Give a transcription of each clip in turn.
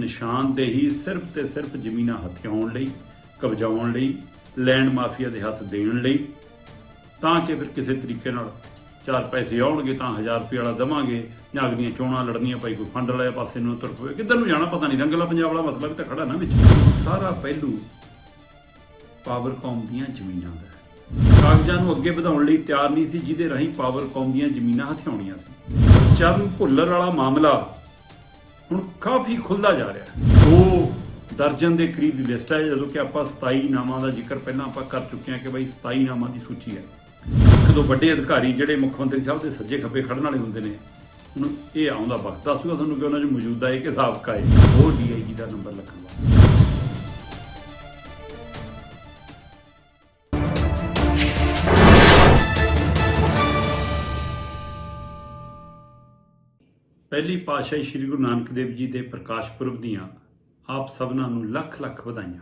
ਨਿਸ਼ਾਨਦੇਹੀ ਸਿਰਫ ਤੇ ਸਿਰਫ ਜ਼ਮੀਨਾਂ ਹਥਿਆਉਣ ਲਈ, ਕਬਜ਼ਾਉਣ ਲਈ, ਲੈਂਡ ਮਾਫੀਆ ਦੇ ਹੱਥ ਦੇਣ ਲਈ। ਤਾਂ ਕਿ ਫਿਰ ਕਿਸੇ ਤਰੀਕੇ ਨਾਲ ਚਾਰ ਪੈਸੇ ਆਉਣਗੇ ਤਾਂ 1000 ਰੁਪਏ ਵਾਲਾ ਦਵਾਂਗੇ ਜਾਂ ਅਗਲੀਆਂ ਚੋਣਾਂ ਲੜਨੀਆਂ ਭਾਈ ਕੋਈ ਫੰਡ ਵਾਲੇ ਪਾਸੇ ਨੂੰ ਤੁਰ ਪਵੇ। ਕਿੱਧਰ ਨੂੰ ਜਾਣਾ ਪਤਾ ਨਹੀਂ, ਰੰਗਲਾ ਪੰਜਾਬ ਵਾਲਾ ਮਸਲਾ ਵੀ ਤਾਂ ਖੜਾ ਨਾ ਵਿੱਚ। ਸਾਰਾ ਪਹਿਲੂ ਪਾਵਰਕੌਮ ਦੀਆਂ ਜ਼ਮੀਨਾਂ ਦਾ। ਕਾਗਜ਼ਾਂ ਨੂੰ ਅੱਗੇ ਵਧਾਉਣ ਲਈ ਤਿਆਰ ਨਹੀਂ ਸੀ, ਜਿਹਦੇ ਰਾਹੀਂ ਪਾਵਰਕੌਮ ਦੀਆਂ ਜ਼ਮੀਨਾਂ ਹਥਿਆਉਣੀਆਂ ਸੀ। ਚਰਨ ਭੁੱਲਰ ਵਾਲਾ ਮਾਮਲਾ ਹੁਣ ਕਾਫੀ ਖੁੱਲਦਾ ਜਾ ਰਿਹਾ ਹੈ। ਦੋ ਦਰਜਨ ਦੇ ਕਰੀਬ ਦੀ ਲਿਸਟ ਹੈ, ਜਦੋਂ ਕਿ ਆਪਾਂ 27 ਨਾਵਾਂ ਦਾ ਜ਼ਿਕਰ ਪਹਿਲਾਂ ਆਪਾਂ ਕਰ ਚੁੱਕੇ ਹਾਂ ਕਿ ਬਈ 27 ਨਾਵਾਂ ਦੀ ਸੂਚੀ ਹੈ। ਇੱਕ ਦੋ ਵੱਡੇ ਅਧਿਕਾਰੀ ਜਿਹੜੇ ਮੁੱਖ ਮੰਤਰੀ ਸਾਹਿਬ ਦੇ ਸੱਜੇ ਖੱਬੇ ਖੜਨ ਵਾਲੇ ਹੁੰਦੇ ਨੇ, ਹੁਣ ਇਹ ਆਉਂਦਾ ਵਕਤ। ਦੱਸੂਗਾ ਤੁਹਾਨੂੰ ਕਿ ਉਹਨਾਂ 'ਚ ਮੌਜੂਦਾ ਇਹ ਕਿ ਸਾਬਕਾ ਹੈ ਉਹ ਡੀਆਈਜੀ ਦਾ ਨੰਬਰ ਲਿਖਣ ਵਾਲਾ। ਪਹਿਲੀ ਪਾਤਸ਼ਾਹੀ ਸ੍ਰੀ ਗੁਰੂ ਨਾਨਕ ਦੇਵ ਜੀ ਦੇ ਪ੍ਰਕਾਸ਼ ਪੁਰਬ ਦੀਆਂ ਆਪ ਸਭਨਾਂ ਨੂੰ ਲੱਖ ਲੱਖ ਵਧਾਈਆਂ।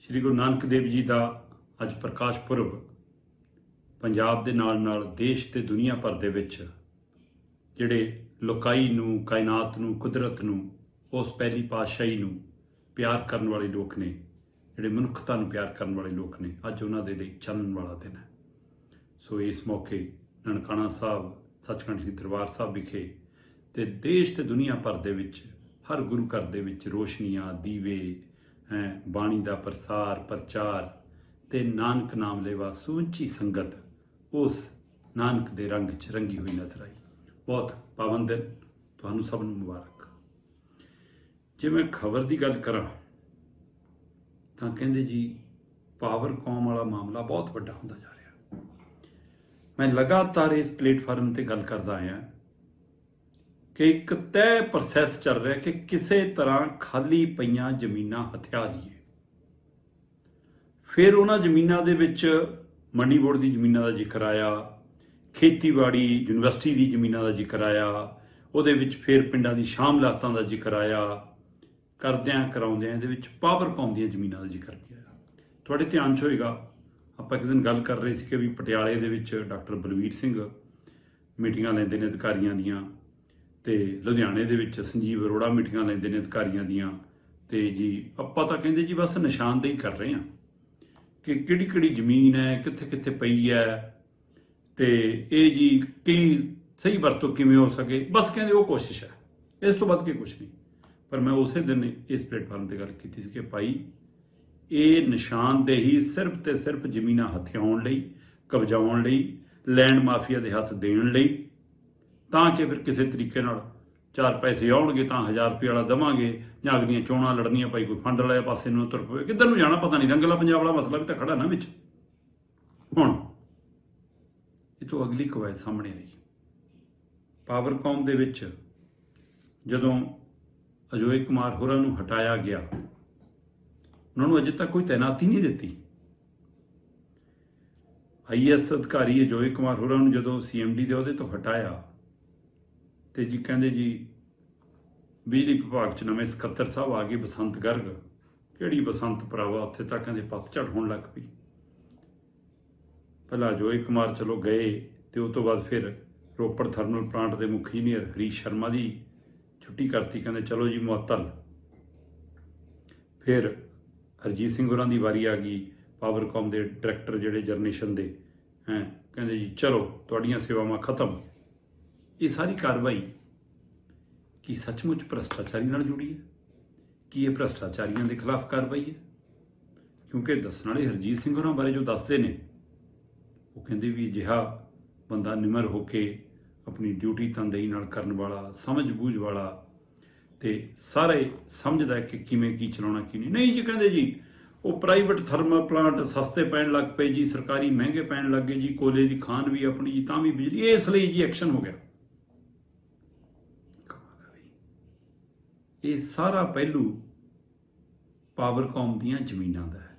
ਸ੍ਰੀ ਗੁਰੂ ਨਾਨਕ ਦੇਵ ਜੀ ਦਾ ਅੱਜ ਪ੍ਰਕਾਸ਼ ਪੁਰਬ ਪੰਜਾਬ ਦੇ ਨਾਲ ਨਾਲ ਦੇਸ਼ ਤੇ ਦੁਨੀਆ ਭਰ ਦੇ ਵਿੱਚ, ਜਿਹੜੇ ਲੋਕਾਈ ਨੂੰ, ਕਾਇਨਾਤ ਨੂੰ, ਕੁਦਰਤ ਨੂੰ, ਉਸ ਪਹਿਲੀ ਪਾਤਸ਼ਾਹੀ ਨੂੰ ਪਿਆਰ ਕਰਨ ਵਾਲੇ ਲੋਕ ਨੇ, ਜਿਹੜੇ ਮਨੁੱਖਤਾ ਨੂੰ ਪਿਆਰ ਕਰਨ ਵਾਲੇ ਲੋਕ ਨੇ, ਅੱਜ ਉਹਨਾਂ ਦੇ ਲਈ ਚਾਨਣ ਵਾਲਾ ਦਿਨ ਹੈ। ਸੋ ਇਸ ਮੌਕੇ ਨਨਕਾਣਾ ਸਾਹਿਬ ਸੱਚਖੰਡ ਸ੍ਰੀ ਦਰਬਾਰ ਸਾਹਿਬ ਵਿਖੇ ਤੇ ਦੇਸ਼ ਤੇ ਦੁਨੀਆ ਭਰ ਦੇ ਵਿੱਚ ਹਰ ਗੁਰੂ ਘਰ ਦੇ ਵਿੱਚ ਰੋਸ਼ਨੀਆਂ, ਦੀਵੇ, ਹੈ, ਬਾਣੀ ਦਾ ਪ੍ਰਸਾਰ, ਪ੍ਰਚਾਰ ਤੇ ਨਾਨਕ ਨਾਮ ਲੈਵਾ ਸੁੱਚੀ ਸੰਗਤ ਉਸ ਨਾਨਕ ਦੇ ਰੰਗ 'ਚ ਰੰਗੀ ਹੋਈ ਨਜ਼ਰ ਆਈ। ਬਹੁਤ ਪਾਵਨ ਦਿਨ, ਤੁਹਾਨੂੰ ਸਭ ਨੂੰ ਮੁਬਾਰਕ। ਜੇ ਮੈਂ ਖਬਰ ਦੀ ਗੱਲ ਕਰਾਂ, ਤਾਂ ਕਹਿੰਦੇ ਜੀ, ਪਾਵਰ ਕੌਮ ਵਾਲਾ ਮਾਮਲਾ ਬਹੁਤ ਵੱਡਾ ਹੁੰਦਾ ਜਾ ਮੈਂ ਲਗਾਤਾਰ ਇਸ ਪਲੇਟਫਾਰਮ ਤੇ ਗੱਲ ਕਰਦਾ ਆਇਆ ਕਿ ਇੱਕ ਤੈਅ ਪ੍ਰੋਸੈਸ ਚੱਲ ਰਿਹਾ ਕਿ ਕਿਸੇ ਤਰ੍ਹਾਂ ਖਾਲੀ ਪਈਆਂ ਜ਼ਮੀਨਾਂ ਹਥਿਆ ਲਈਏ। ਫਿਰ ਉਹਨਾਂ ਜ਼ਮੀਨਾਂ ਦੇ ਵਿੱਚ ਮੰਡੀ ਬੋਰਡ ਦੀ ਜ਼ਮੀਨਾਂ ਦਾ ਜ਼ਿਕਰ ਆਇਆ, ਖੇਤੀਬਾੜੀ ਯੂਨੀਵਰਸਿਟੀ ਦੀ ਜ਼ਮੀਨਾਂ ਦਾ ਜ਼ਿਕਰ ਆਇਆ, ਉਹਦੇ ਵਿੱਚ ਫਿਰ ਪਿੰਡਾਂ ਦੀ ਸ਼ਾਮਲਾਤਾਂ ਦਾ ਜ਼ਿਕਰ ਆਇਆ, ਕਰਦਿਆਂ ਕਰਾਉਂਦਿਆਂ ਇਹਦੇ ਵਿੱਚ ਪਾਵਰਕੌਮ ਦੀਆਂ ਜ਼ਮੀਨਾਂ ਦਾ ਜ਼ਿਕਰ ਵੀ ਆਇਆ। ਤੁਹਾਡੇ ਧਿਆਨ 'ਚ ਹੋਏਗਾ ਆਪਾਂ ਇੱਕ ਦਿਨ ਗੱਲ ਕਰ ਰਹੇ ਸੀ ਕਿ ਵੀ ਪਟਿਆਲੇ ਦੇ ਵਿੱਚ ਡਾਕਟਰ ਬਲਵੀਰ ਸਿੰਘ ਮੀਟਿੰਗਾਂ ਲੈਂਦੇ ਨੇ ਅਧਿਕਾਰੀਆਂ ਦੀਆਂ ਤੇ ਲੁਧਿਆਣੇ ਦੇ ਵਿੱਚ ਸੰਜੀਵ ਅਰੋੜਾ ਮੀਟਿੰਗਾਂ ਲੈਂਦੇ ਨੇ ਅਧਿਕਾਰੀਆਂ ਦੀਆਂ ਤੇ ਜੀ ਆਪਾਂ ਤਾਂ ਕਹਿੰਦੇ ਜੀ ਬਸ ਨਿਸ਼ਾਨਦੇਹੀ ਕਰ ਰਹੇ ਹਾਂ ਕਿ ਕਿਹੜੀ ਕਿਹੜੀ ਜ਼ਮੀਨ ਹੈ, ਕਿੱਥੇ ਕਿੱਥੇ ਪਈ ਹੈ ਤੇ ਇਹ ਜੀ ਕੀ ਸਹੀ ਵਰਤੋਂ ਕਿਵੇਂ ਹੋ ਸਕੇ, ਬਸ ਕਹਿੰਦੇ ਉਹ ਕੋਸ਼ਿਸ਼ ਹੈ, ਇਸ ਤੋਂ ਵੱਧ ਕੇ ਕੁਝ ਨਹੀਂ। ਪਰ ਮੈਂ ਉਸੇ ਦਿਨ ਇਸ ਪਲੇਟਫਾਰਮ ਤੇ ਗੱਲ ਕੀਤੀ ਸੀ ਕਿ ਭਾਈ ਇਹ ਨਿਸ਼ਾਨਦੇਹੀ ਸਿਰਫ ਤੇ ਸਿਰਫ ਜ਼ਮੀਨਾਂ ਹਥਿਆਉਣ ਲਈ, ਕਬਜ਼ਾਉਣ ਲਈ, ਲੈਂਡ ਮਾਫੀਆ ਦੇ ਹੱਥ ਦੇਣ ਲਈ। ਤਾਂ ਕਿ ਫਿਰ ਕਿਸੇ ਤਰੀਕੇ ਨਾਲ ਚਾਰ ਪੈਸੇ ਆਉਣਗੇ ਤਾਂ 1000 ਰੁਪਏ ਵਾਲਾ ਦਵਾਂਗੇ ਜਾਂ ਅਗਲੀਆਂ ਚੋਣਾਂ ਲੜਨੀਆਂ ਭਾਈ ਕੋਈ ਫੰਡ ਵਾਲੇ ਪਾਸੇ ਨੂੰ ਤੁਰ ਪਵੇ। ਕਿੱਧਰ ਨੂੰ ਜਾਣਾ ਪਤਾ ਨਹੀਂ, ਰੰਗਲਾ ਪੰਜਾਬ ਵਾਲਾ ਮਸਲਾ ਵੀ ਤਾਂ ਖੜਾ ਨਾ ਵਿੱਚ। ਹੁਣ, ਇਹ ਤੋਂ ਅਗਲੀ ਕਵਾਇਦ ਸਾਹਮਣੇ ਆਈ। ਪਾਵਰਕੌਮ ਦੇ ਵਿੱਚ ਜਦੋਂ ਅਜੋਏ ਕੁਮਾਰ ਹੋਰਾਂ ਨੂੰ ਹਟਾਇਆ ਗਿਆ ਉਹਨਾਂ ਨੂੰ ਅਜੇ ਤੱਕ ਕੋਈ ਤਾਇਨਾਤੀ ਨਹੀਂ ਦਿੱਤੀ। ਆਈਐਸ ਅਧਿਕਾਰੀ ਅਜੋਏ ਕੁਮਾਰ ਹੋਰਾਂ ਨੂੰ ਜਦੋਂ ਸੀਐਮਡੀ ਦੇ ਅਹੁਦੇ ਤੋਂ ਹਟਾਇਆ ਤੇ ਜੀ ਕਹਿੰਦੇ ਜੀ, ਬਿਜਲੀ ਵਿਭਾਗ ਚ ਨਵੇਂ ਸਕੱਤਰ ਸਾਹਿਬ ਆ ਗਏ ਬਸੰਤ ਗਰਗ। ਕਿਹੜੀ ਬਸੰਤ ਭਰਾਵਾ, ਉੱਥੇ ਤਾਂ ਕਹਿੰਦੇ ਪਤਝੜ ਹੋਣ ਲੱਗ ਪਈ। ਪਹਿਲਾਂ ਅਜੋਏ ਕੁਮਾਰ ਚਲੋ ਗਏ ਤੇ ਉਸ ਤੋਂ ਬਾਅਦ ਫਿਰ ਰੋਪੜ ਥਰਮਲ ਪਲਾਂਟ ਦੇ ਮੁਖੀ ਇੰਜੀਨੀਅਰ ਹਰੀਸ਼ ਸ਼ਰਮਾ ਦੀ ਛੁੱਟੀ ਕਰਤੀ, ਕਹਿੰਦੇ ਚਲੋ ਜੀ ਮੁਅੱਤਲ। ਫਿਰ ਹਰਜੀਤ ਸਿੰਘ ਹੋਰਾਂ ਦੀ ਵਾਰੀ ਆ ਗਈ ਪਾਵਰਕਾਮ ਦੇ ਡਾਇਰੈਕਟਰ ਜਿਹੜੇ ਜਰਨੇਸ਼ਨ ਦੇ, ਹੈ, ਕਹਿੰਦੇ ਜੀ, ਚਲੋ, ਤੁਹਾਡੀਆਂ ਸੇਵਾਵਾਂ ਖਤਮ। ਇਹ ਸਾਰੀ ਕਾਰਵਾਈ ਕੀ ਸੱਚਮੁੱਚ ਭ੍ਰਸ਼ਟਾਚਾਰੀ ਨਾਲ ਜੁੜੀ ਹੈ? ਕੀ ਇਹ ਭ੍ਰਸ਼ਟਾਚਾਰੀਆਂ ਦੇ ਖਿਲਾਫ ਕਾਰਵਾਈ ਹੈ? ਕਿਉਂਕਿ ਦੱਸਣ ਵਾਲੇ ਹਰਜੀਤ ਸਿੰਘ ਹੋਰਾਂ ਬਾਰੇ ਜੋ ਦੱਸਦੇ ਨੇ, ਉਹ ਕਹਿੰਦੇ ਵੀ ਅਜਿਹਾ ਬੰਦਾ ਨਿਮਰ ਹੋ ਕੇ ਆਪਣੀ ਡਿਊਟੀ ਤਨਦੇਹੀ ਨਾਲ ਕਰਨ ਵਾਲਾ ਸਮਝ ਬੂਝ ਵਾਲਾ ਤੇ ਸਾਰੇ ਸਮਝਦਾ ਕਿ ਕਿਵੇਂ ਕੀ ਚਲਾਉਣਾ, ਕੀ ਨਹੀਂ। ਨਹੀਂ ਜੀ, ਕਹਿੰਦੇ ਜੀ, ਉਹ ਪ੍ਰਾਈਵੇਟ ਥਰਮਲ ਪਲਾਂਟ ਸਸਤੇ ਪੈਣ ਲੱਗ ਪਏ ਜੀ, ਸਰਕਾਰੀ ਮਹਿੰਗੇ ਪੈਣ ਲੱਗ ਗਏ ਜੀ, ਕੋਲੇ ਦੀ ਖਾਨ ਵੀ ਆਪਣੀ ਜੀ, ਤਾਂ ਵੀ ਬਿਜਲੀ। ਇਸ ਲਈ ਜੀ ਐਕਸ਼ਨ ਹੋ ਗਿਆ। ਇਹ ਸਾਰਾ ਪਹਿਲੂ ਪਾਵਰਕੌਮ ਦੀਆਂ ਜ਼ਮੀਨਾਂ ਦਾ ਹੈ।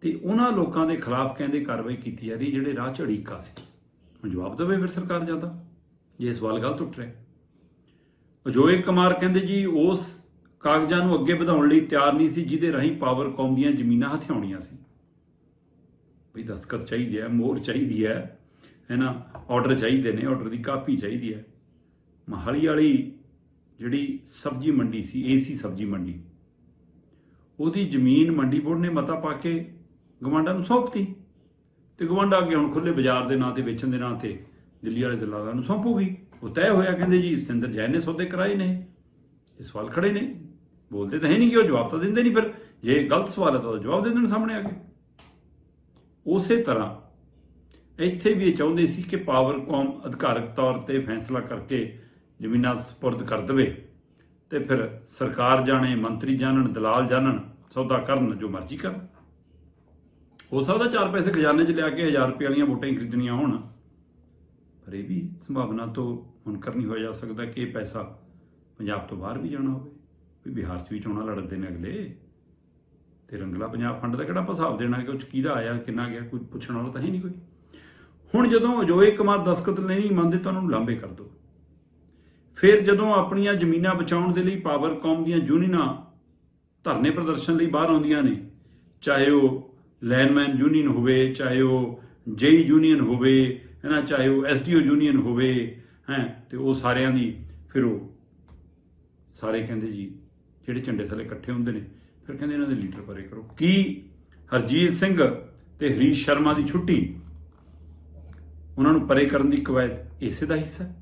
ਤੇ ਉਹਨਾਂ ਲੋਕਾਂ ਦੇ ਖਿਲਾਫ ਕਹਿੰਦੇ ਕਾਰਵਾਈ ਕੀਤੀ ਜਾ ਰਹੀ, ਜਿਹੜੇ ਰਾਹ ਝੜੀਕਾ ਸੀ। ਹੁਣ ਜਵਾਬ ਦੇਵੇ ਫਿਰ ਸਰਕਾਰ ਜਾਂਦਾ ਜੇ ਇਹ ਸਵਾਲ ਗਲਤ ਉੱਠ ਰਿਹਾ ਅਜੋਏ ਕੁਮਾਰ ਕਹਿੰਦੇ ਜੀ, ਉਸ ਕਾਗਜ਼ਾਂ ਨੂੰ ਅੱਗੇ ਵਧਾਉਣ ਲਈ ਤਿਆਰ ਨਹੀਂ ਸੀ, ਜਿਹਦੇ ਰਾਹੀਂ ਪਾਵਰਕੌਮ ਦੀਆਂ ਜ਼ਮੀਨਾਂ ਹਥਿਆਉਣੀਆਂ ਸੀ। ਵੀ ਦਸਤਖਤ ਚਾਹੀਦੀ ਹੈ ਮੋਹਰ ਚਾਹੀਦੀ ਹੈ ਹੈ ਨਾ ਆਰਡਰ ਚਾਹੀਦੇ ਨੇ, ਆਰਡਰ ਦੀ ਕਾਪੀ ਚਾਹੀਦੀ ਹੈ ਮਹਾਲੀ ਵਾਲੀ ਜਿਹੜੀ ਸਬਜ਼ੀ ਮੰਡੀ ਸੀ, ਏਸੀ ਸਬਜ਼ੀ ਮੰਡੀ, ਉਹਦੀ ਜ਼ਮੀਨ ਮੰਡੀ ਬੋਰਡ ਨੇ ਮਤਾ ਪਾ ਕੇ ਗਵਾਂਡਾਂ ਨੂੰ ਸੌਂਪਤੀ। ਤੇ ਗਵਾਂਡਾ ਅੱਗੇ ਹੁਣ ਖੁੱਲੇ ਬਾਜ਼ਾਰ ਦੇ ਨਾਂ ਤੇ, ਵੇਚਣ ਦੇ ਨਾਂ ਤੇ ਦਿੱਲੀ ਵਾਲੇ ਦਲਾਲਾਂ ਨੂੰ ਸੌਂਪੂਗੀ ਉਹ ਤੈਅ ਹੋਇਆ, ਕਹਿੰਦੇ ਜੀ ਸਿੰਦਰ ਜੈਨ ਨੇ ਸੌਦੇ ਕਰਾਏ ਨੇ। ਇਹ ਸਵਾਲ ਖੜੇ ਨੇ। ਬੋਲਦੇ ਤਾਂ ਹੈ ਨਹੀਂ ਕਿ ਉਹ ਜਵਾਬ ਤਾਂ ਦਿੰਦੇ ਨਹੀਂ ਫਿਰ। ਜੇ ਗਲਤ ਸਵਾਲ ਹੈ ਤਾਂ ਉਹਦਾ ਜਵਾਬ ਦੇ ਦੇਣ ਸਾਹਮਣੇ ਆ ਕੇ। ਉਸੇ ਤਰ੍ਹਾਂ ਇੱਥੇ ਵੀ ਇਹ ਚਾਹੁੰਦੇ ਸੀ ਕਿ ਪਾਵਰਕੌਮ ਅਧਿਕਾਰਕ ਤੌਰ ਤੇ ਫੈਸਲਾ ਕਰਕੇ ਜ਼ਮੀਨਾਂ ਸਪੁਰਦ ਕਰ ਦੇਵੇ ਤੇ ਫਿਰ ਸਰਕਾਰ ਜਾਣੇ, ਮੰਤਰੀ ਜਾਣਨ, ਦਲਾਲ ਜਾਣਨ, ਸੌਦਾ ਕਰਨ, ਜੋ ਮਰਜ਼ੀ ਕਰਨ। ਹੋ ਸਕਦਾ ਚਾਰ ਪੈਸੇ ਖਜ਼ਾਨੇ 'ਚ ਲਿਆ ਕੇ 1000 ਰੁਪਏ ਵਾਲੀਆਂ ਵੋਟਾਂ ਹੀ ਖਰੀਦਣੀਆਂ ਹੋਣ। ਪਰ ਇਹ ਵੀ ਸੰਭਾਵਨਾ ਤੋਂ ਮੁਨਕਰ ਨਹੀਂ ਹੋਇਆ ਜਾ ਸਕਦਾ ਕਿ ਇਹ ਪੈਸਾ ਪੰਜਾਬ ਤੋਂ ਬਾਹਰ ਵੀ ਜਾਣਾ ਹੋਵੇ। ਵੀ ਬਿਹਾਰ 'ਚ ਵੀ ਚੋਣਾਂ ਲੜਦੇ ਨੇ ਅਗਲੇ। ਤੇ ਰੰਗਲਾ ਪੰਜਾਬ ਫੰਡ ਦਾ ਕਿਹੜਾ ਆਪਾਂ ਹਿਸਾਬ ਦੇਣਾ ਕਿ ਉਹ 'ਚ ਕਿਹਦਾ ਆਇਆ, ਕਿੰਨਾ ਗਿਆ, ਕੋਈ ਪੁੱਛਣ ਵਾਲਾ ਤਾਂ ਹੈ ਨਹੀਂ ਕੋਈ। ਹੁਣ ਜਦੋਂ ਅਜੋਏ ਕੁਮਾਰ ਦਸਖਤ ਨਹੀਂ ਮੰਨਦੇ ਤਾਂ ਉਹਨੂੰ ਨੂੰ ਲਾਂਬੇ ਕਰ ਦਿਓ ਫਿਰ ਜਦੋਂ ਆਪਣੀਆਂ ਜ਼ਮੀਨਾਂ ਬਚਾਉਣ ਦੇ ਲਈ ਪਾਵਰਕਾਮ ਦੀਆਂ ਯੂਨੀਅਨਾਂ ਧਰਨੇ ਪ੍ਰਦਰਸ਼ਨ ਲਈ ਬਾਹਰ ਆਉਂਦੀਆਂ ਨੇ, ਚਾਹੇ ਉਹ ਲੈਂਡਮੈਨ ਯੂਨੀਅਨ ਹੋਵੇ, ਚਾਹੇ ਉਹ ਜੇਈ ਯੂਨੀਅਨ ਹੋਵੇ ਹੈ ਨਾ? ਚਾਹੇ ਉਹ ਐਸਡੀਓ ਯੂਨੀਅਨ ਹੋਵੇ, ਹੈ, ਤੇ ਉਹ ਸਾਰਿਆਂ ਦੀ, ਫਿਰ ਉਹ ਸਾਰੇ ਕਹਿੰਦੇ ਜੀ, ਜਿਹੜੇ ਝੰਡੇ ਥੱਲੇ ਇਕੱਠੇ ਹੁੰਦੇ ਨੇ, ਫਿਰ ਕਹਿੰਦੇ ਇਹਨਾਂ ਦੇ ਲੀਡਰ ਪਰੇ ਕਰੋ। ਕੀ ਹਰਜੀਤ ਸਿੰਘ ਤੇ ਹਰੀਸ਼ ਸ਼ਰਮਾ ਦੀ ਛੁੱਟੀ, ਉਹਨਾਂ ਨੂੰ ਪਰੇ ਕਰਨ ਦੀ ਕਵਾਇਦ ਇਸੇ ਦਾ ਹਿੱਸਾ ਹੈ?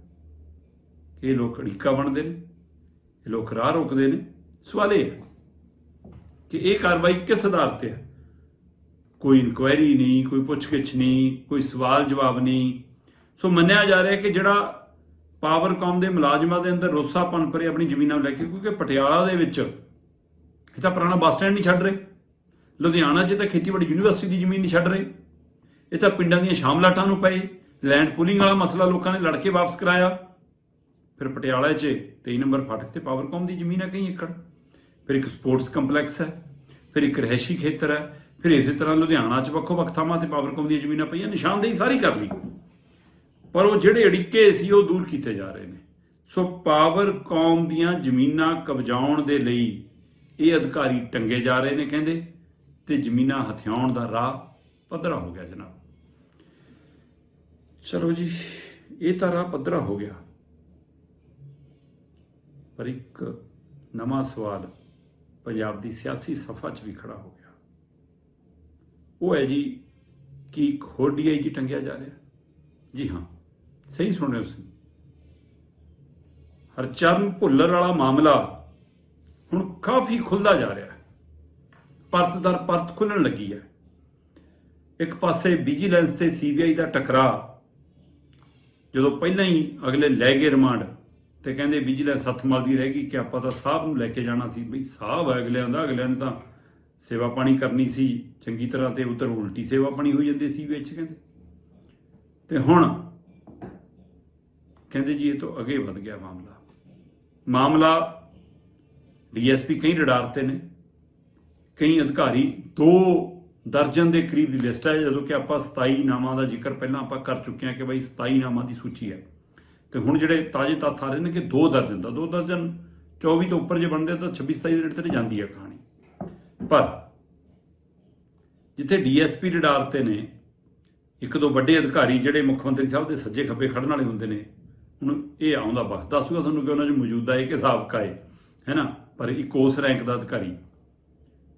ਇਹ ਲੋਕ ਅੜੀਕਾ ਬਣਦੇ ਨੇ, ਇਹ ਲੋਕ ਰਾਹ ਰੋਕਦੇ ਨੇ। ਸਵਾਲ ਇਹ ਹੈ ਕਿ ਇਹ ਕਾਰਵਾਈ ਕਿਸ ਆਧਾਰ ਤੇ ਹੈ? ਕੋਈ ਇਨਕੁਆਇਰੀ ਨਹੀਂ, ਕੋਈ ਪੁੱਛਗਿੱਛ ਨਹੀਂ, ਕੋਈ ਸਵਾਲ ਜਵਾਬ ਨਹੀਂ। ਸੋ ਮੰਨਿਆ ਜਾ ਰਿਹਾ ਕਿ ਜਿਹੜਾ ਪਾਵਰਕਾਮ ਦੇ ਮੁਲਾਜ਼ਮਾਂ ਦੇ ਅੰਦਰ ਰੋਸਾ ਪਰੇ ਆਪਣੀ ਜ਼ਮੀਨਾਂ ਨੂੰ ਲੈ ਕੇ, ਕਿਉਂਕਿ ਪਟਿਆਲਾ ਦੇ ਵਿੱਚ ਇਹ ਤਾਂ ਪੁਰਾਣਾ ਬੱਸ ਸਟੈਂਡ ਨਹੀਂ ਛੱਡ ਰਹੇ। ਲੁਧਿਆਣਾ 'ਚ ਤਾਂ ਖੇਤੀਬਾੜੀ ਯੂਨੀਵਰਸਿਟੀ ਦੀ ਜ਼ਮੀਨ ਨਹੀਂ ਛੱਡ ਰਹੇ। ਇਹ ਤਾਂ ਪਿੰਡਾਂ ਦੀਆਂ ਸ਼ਾਮਲਾਟਾਂ ਨੂੰ ਪਏ। ਲੈਂਡ ਪੂਲਿੰਗ ਵਾਲਾ ਮਸਲਾ ਲੋਕਾਂ ਨੇ ਲੜ ਕੇ ਵਾਪਸ ਕਰਾਇਆ। ਫਿਰ ਪਟਿਆਲਾ 'ਚ 23 ਨੰਬਰ ਫਾਟਕ ਤੇ ਪਾਵਰਕਾਮ ਦੀ ਜ਼ਮੀਨ ਹੈ ਕਈ ਏਕੜ। ਫਿਰ ਇੱਕ ਸਪੋਰਟਸ ਕੰਪਲੈਕਸ ਹੈ। ਫਿਰ ਇੱਕ ਰਹਿਸ਼ੀ ਖੇਤਰ ਹੈ। ਫਿਰ ਇਸੇ ਤਰ੍ਹਾਂ ਲੁਧਿਆਣਾ 'ਚ ਵੱਖੋ ਵੱਖ ਥਾਵਾਂ ਤੇ ਪਾਵਰਕੌਮ ਦੀਆਂ ਜ਼ਮੀਨਾਂ ਪਈਆਂ, ਨਿਸ਼ਾਨਦੇਹੀ ਸਾਰੀ ਕਰ ਲਈ। ਪਰ ਉਹ ਜਿਹੜੇ ਅੜਿੱਕੇ ਸੀ, ਉਹ ਦੂਰ ਕੀਤੇ ਜਾ ਰਹੇ ਨੇ। ਸੋ ਪਾਵਰਕੌਮ ਦੀਆਂ ਜ਼ਮੀਨਾਂ ਕਬਜ਼ਾਉਣ ਦੇ ਲਈ ਇਹ ਅਧਿਕਾਰੀ ਟੰਗੇ ਜਾ ਰਹੇ ਨੇ ਕਹਿੰਦੇ, ਤੇ ਜ਼ਮੀਨਾਂ ਹਥਿਆਉਣ ਦਾ ਰਾਹ ਪੱਧਰਾ ਹੋ ਗਿਆ ਜਨਾਬ। ਚਲੋ ਜੀ, ਇਹ ਤਾਂ ਰਾਹ ਪੱਧਰਾ ਹੋ ਗਿਆ। ਪਰ ਇੱਕ ਨਵਾਂ ਸਵਾਲ ਪੰਜਾਬ ਦੀ ਸਿਆਸੀ ਸਫਾ 'ਚ ਵੀ ਖੜਾ ਹੋ ਗਿਆ। ਉਹ ਹੈ ਜੀ ਕਿ ਇੱਕ ਹੋਰ ਡੀਆਈਜੀ ਟੰਗਿਆ ਜਾ ਰਿਹਾ। ਜੀ ਹਾਂ, ਸਹੀ ਸੁਣਿਆ ਤੁਸੀਂ। ਹਰਚਰਨ ਭੁੱਲਰ ਵਾਲਾ ਮਾਮਲਾ ਹੁਣ ਕਾਫੀ ਖੁੱਲਦਾ ਜਾ ਰਿਹਾ। ਪਰਤ ਦਰ ਪਰਤ ਖੁੱਲਣ ਲੱਗੀ ਹੈ। ਇੱਕ ਪਾਸੇ ਵਿਜੀਲੈਂਸ ਤੇ ਸੀਬੀਆਈ ਦਾ ਟਕਰਾਅ, ਜਦੋਂ ਪਹਿਲਾਂ ਹੀ ਅਗਲੇ ਲੈ ਗਏ ਰਿਮਾਂਡ ਤੇ ਕਹਿੰਦੇ ਵਿਜੀਲੈਂਸ ਹੱਥ ਮਲਦੀ ਰਹਿ ਗਈ ਕਿ ਆਪਾਂ ਤਾਂ ਸਾਹਿਬ ਨੂੰ ਲੈ ਕੇ ਜਾਣਾ ਸੀ। ਬਈ ਸਾਹਿਬ ਅਗਲਿਆਂ ਦਾ, ਅਗਲਿਆਂ ਨੇ ਤਾਂ ਸੇਵਾ ਪਾਣੀ ਕਰਨੀ ਸੀ, ਚੰਗੀ ਤਰ੍ਹਾਂ ਤੇ ਉਧਰ ਉਲਟੀ ਸੇਵਾ ਪਾਣੀ ਹੋਈ ਜਾਂਦੀ ਸੀ ਵਿੱਚ, ਕਹਿੰਦੇ। ਤੇ ਹੁਣ ਕਹਿੰਦੇ ਜੀ ਇਹ ਤੋਂ ਅੱਗੇ ਵੱਧ ਗਿਆ ਮਾਮਲਾ। ਮਾਮਲਾ ਡੀਐਸਪੀ ਕਈ ਰਡਾਰ ਤੇ ਨੇ, ਕਈ ਅਧਿਕਾਰੀ, ਦੋ ਦਰਜਨ ਦੇ ਕਰੀਬ ਦੀ ਲਿਸਟ ਹੈ, ਜਦੋਂ ਕਿ ਆਪਾਂ 27 ਨਾਮਾਂ ਦਾ ਜ਼ਿਕਰ ਪਹਿਲਾਂ ਆਪਾਂ ਕਰ ਚੁੱਕੇ ਹਾਂ ਕਿ ਬਈ 27 ਨਾਮਾਂ ਦੀ ਸੂਚੀ ਹੈ। ਤੇ ਹੁਣ ਜਿਹੜੇ ਤਾਜ਼ੇ ਤੱਥ ਆ ਰਹੇ ਨੇ ਕਿ ਦੋ ਦਰਜਨ ਦਾ, ਦੋ ਦਰਜਨ 24 ਤੋਂ ਉੱਪਰ ਜੇ ਬਣਦੇ ਤਾਂ 26 27 ਦੇ ਰੇਟ ਤੇ ਜਾਂਦੀ ਹੈ ਕਹਾਣੀ। ਪਰ ਜਿੱਥੇ ਡੀਐਸਪੀ ਰਡਾਰ ਤੇ ਨੇ, ਇੱਕ ਦੋ ਵੱਡੇ ਅਧਿਕਾਰੀ ਜਿਹੜੇ ਮੁੱਖ ਮੰਤਰੀ ਸਾਹਿਬ ਦੇ ਸੱਜੇ ਖੱਬੇ ਖੜਨ ਵਾਲੇ ਹੁੰਦੇ ਨੇ ਹੁਣ ਇਹ ਆਉਂਦਾ ਵਕਤ ਦੱਸੂਗਾ ਤੁਹਾਨੂੰ ਕਿ ਉਹਨਾਂ 'ਚ ਮੌਜੂਦਾ ਹੈ ਕਿ ਸਾਬਕਾ ਹੈ ਹੈਨਾ ਪਰ ਇੱਕ ਉਸ ਰੈਂਕ ਦਾ ਅਧਿਕਾਰੀ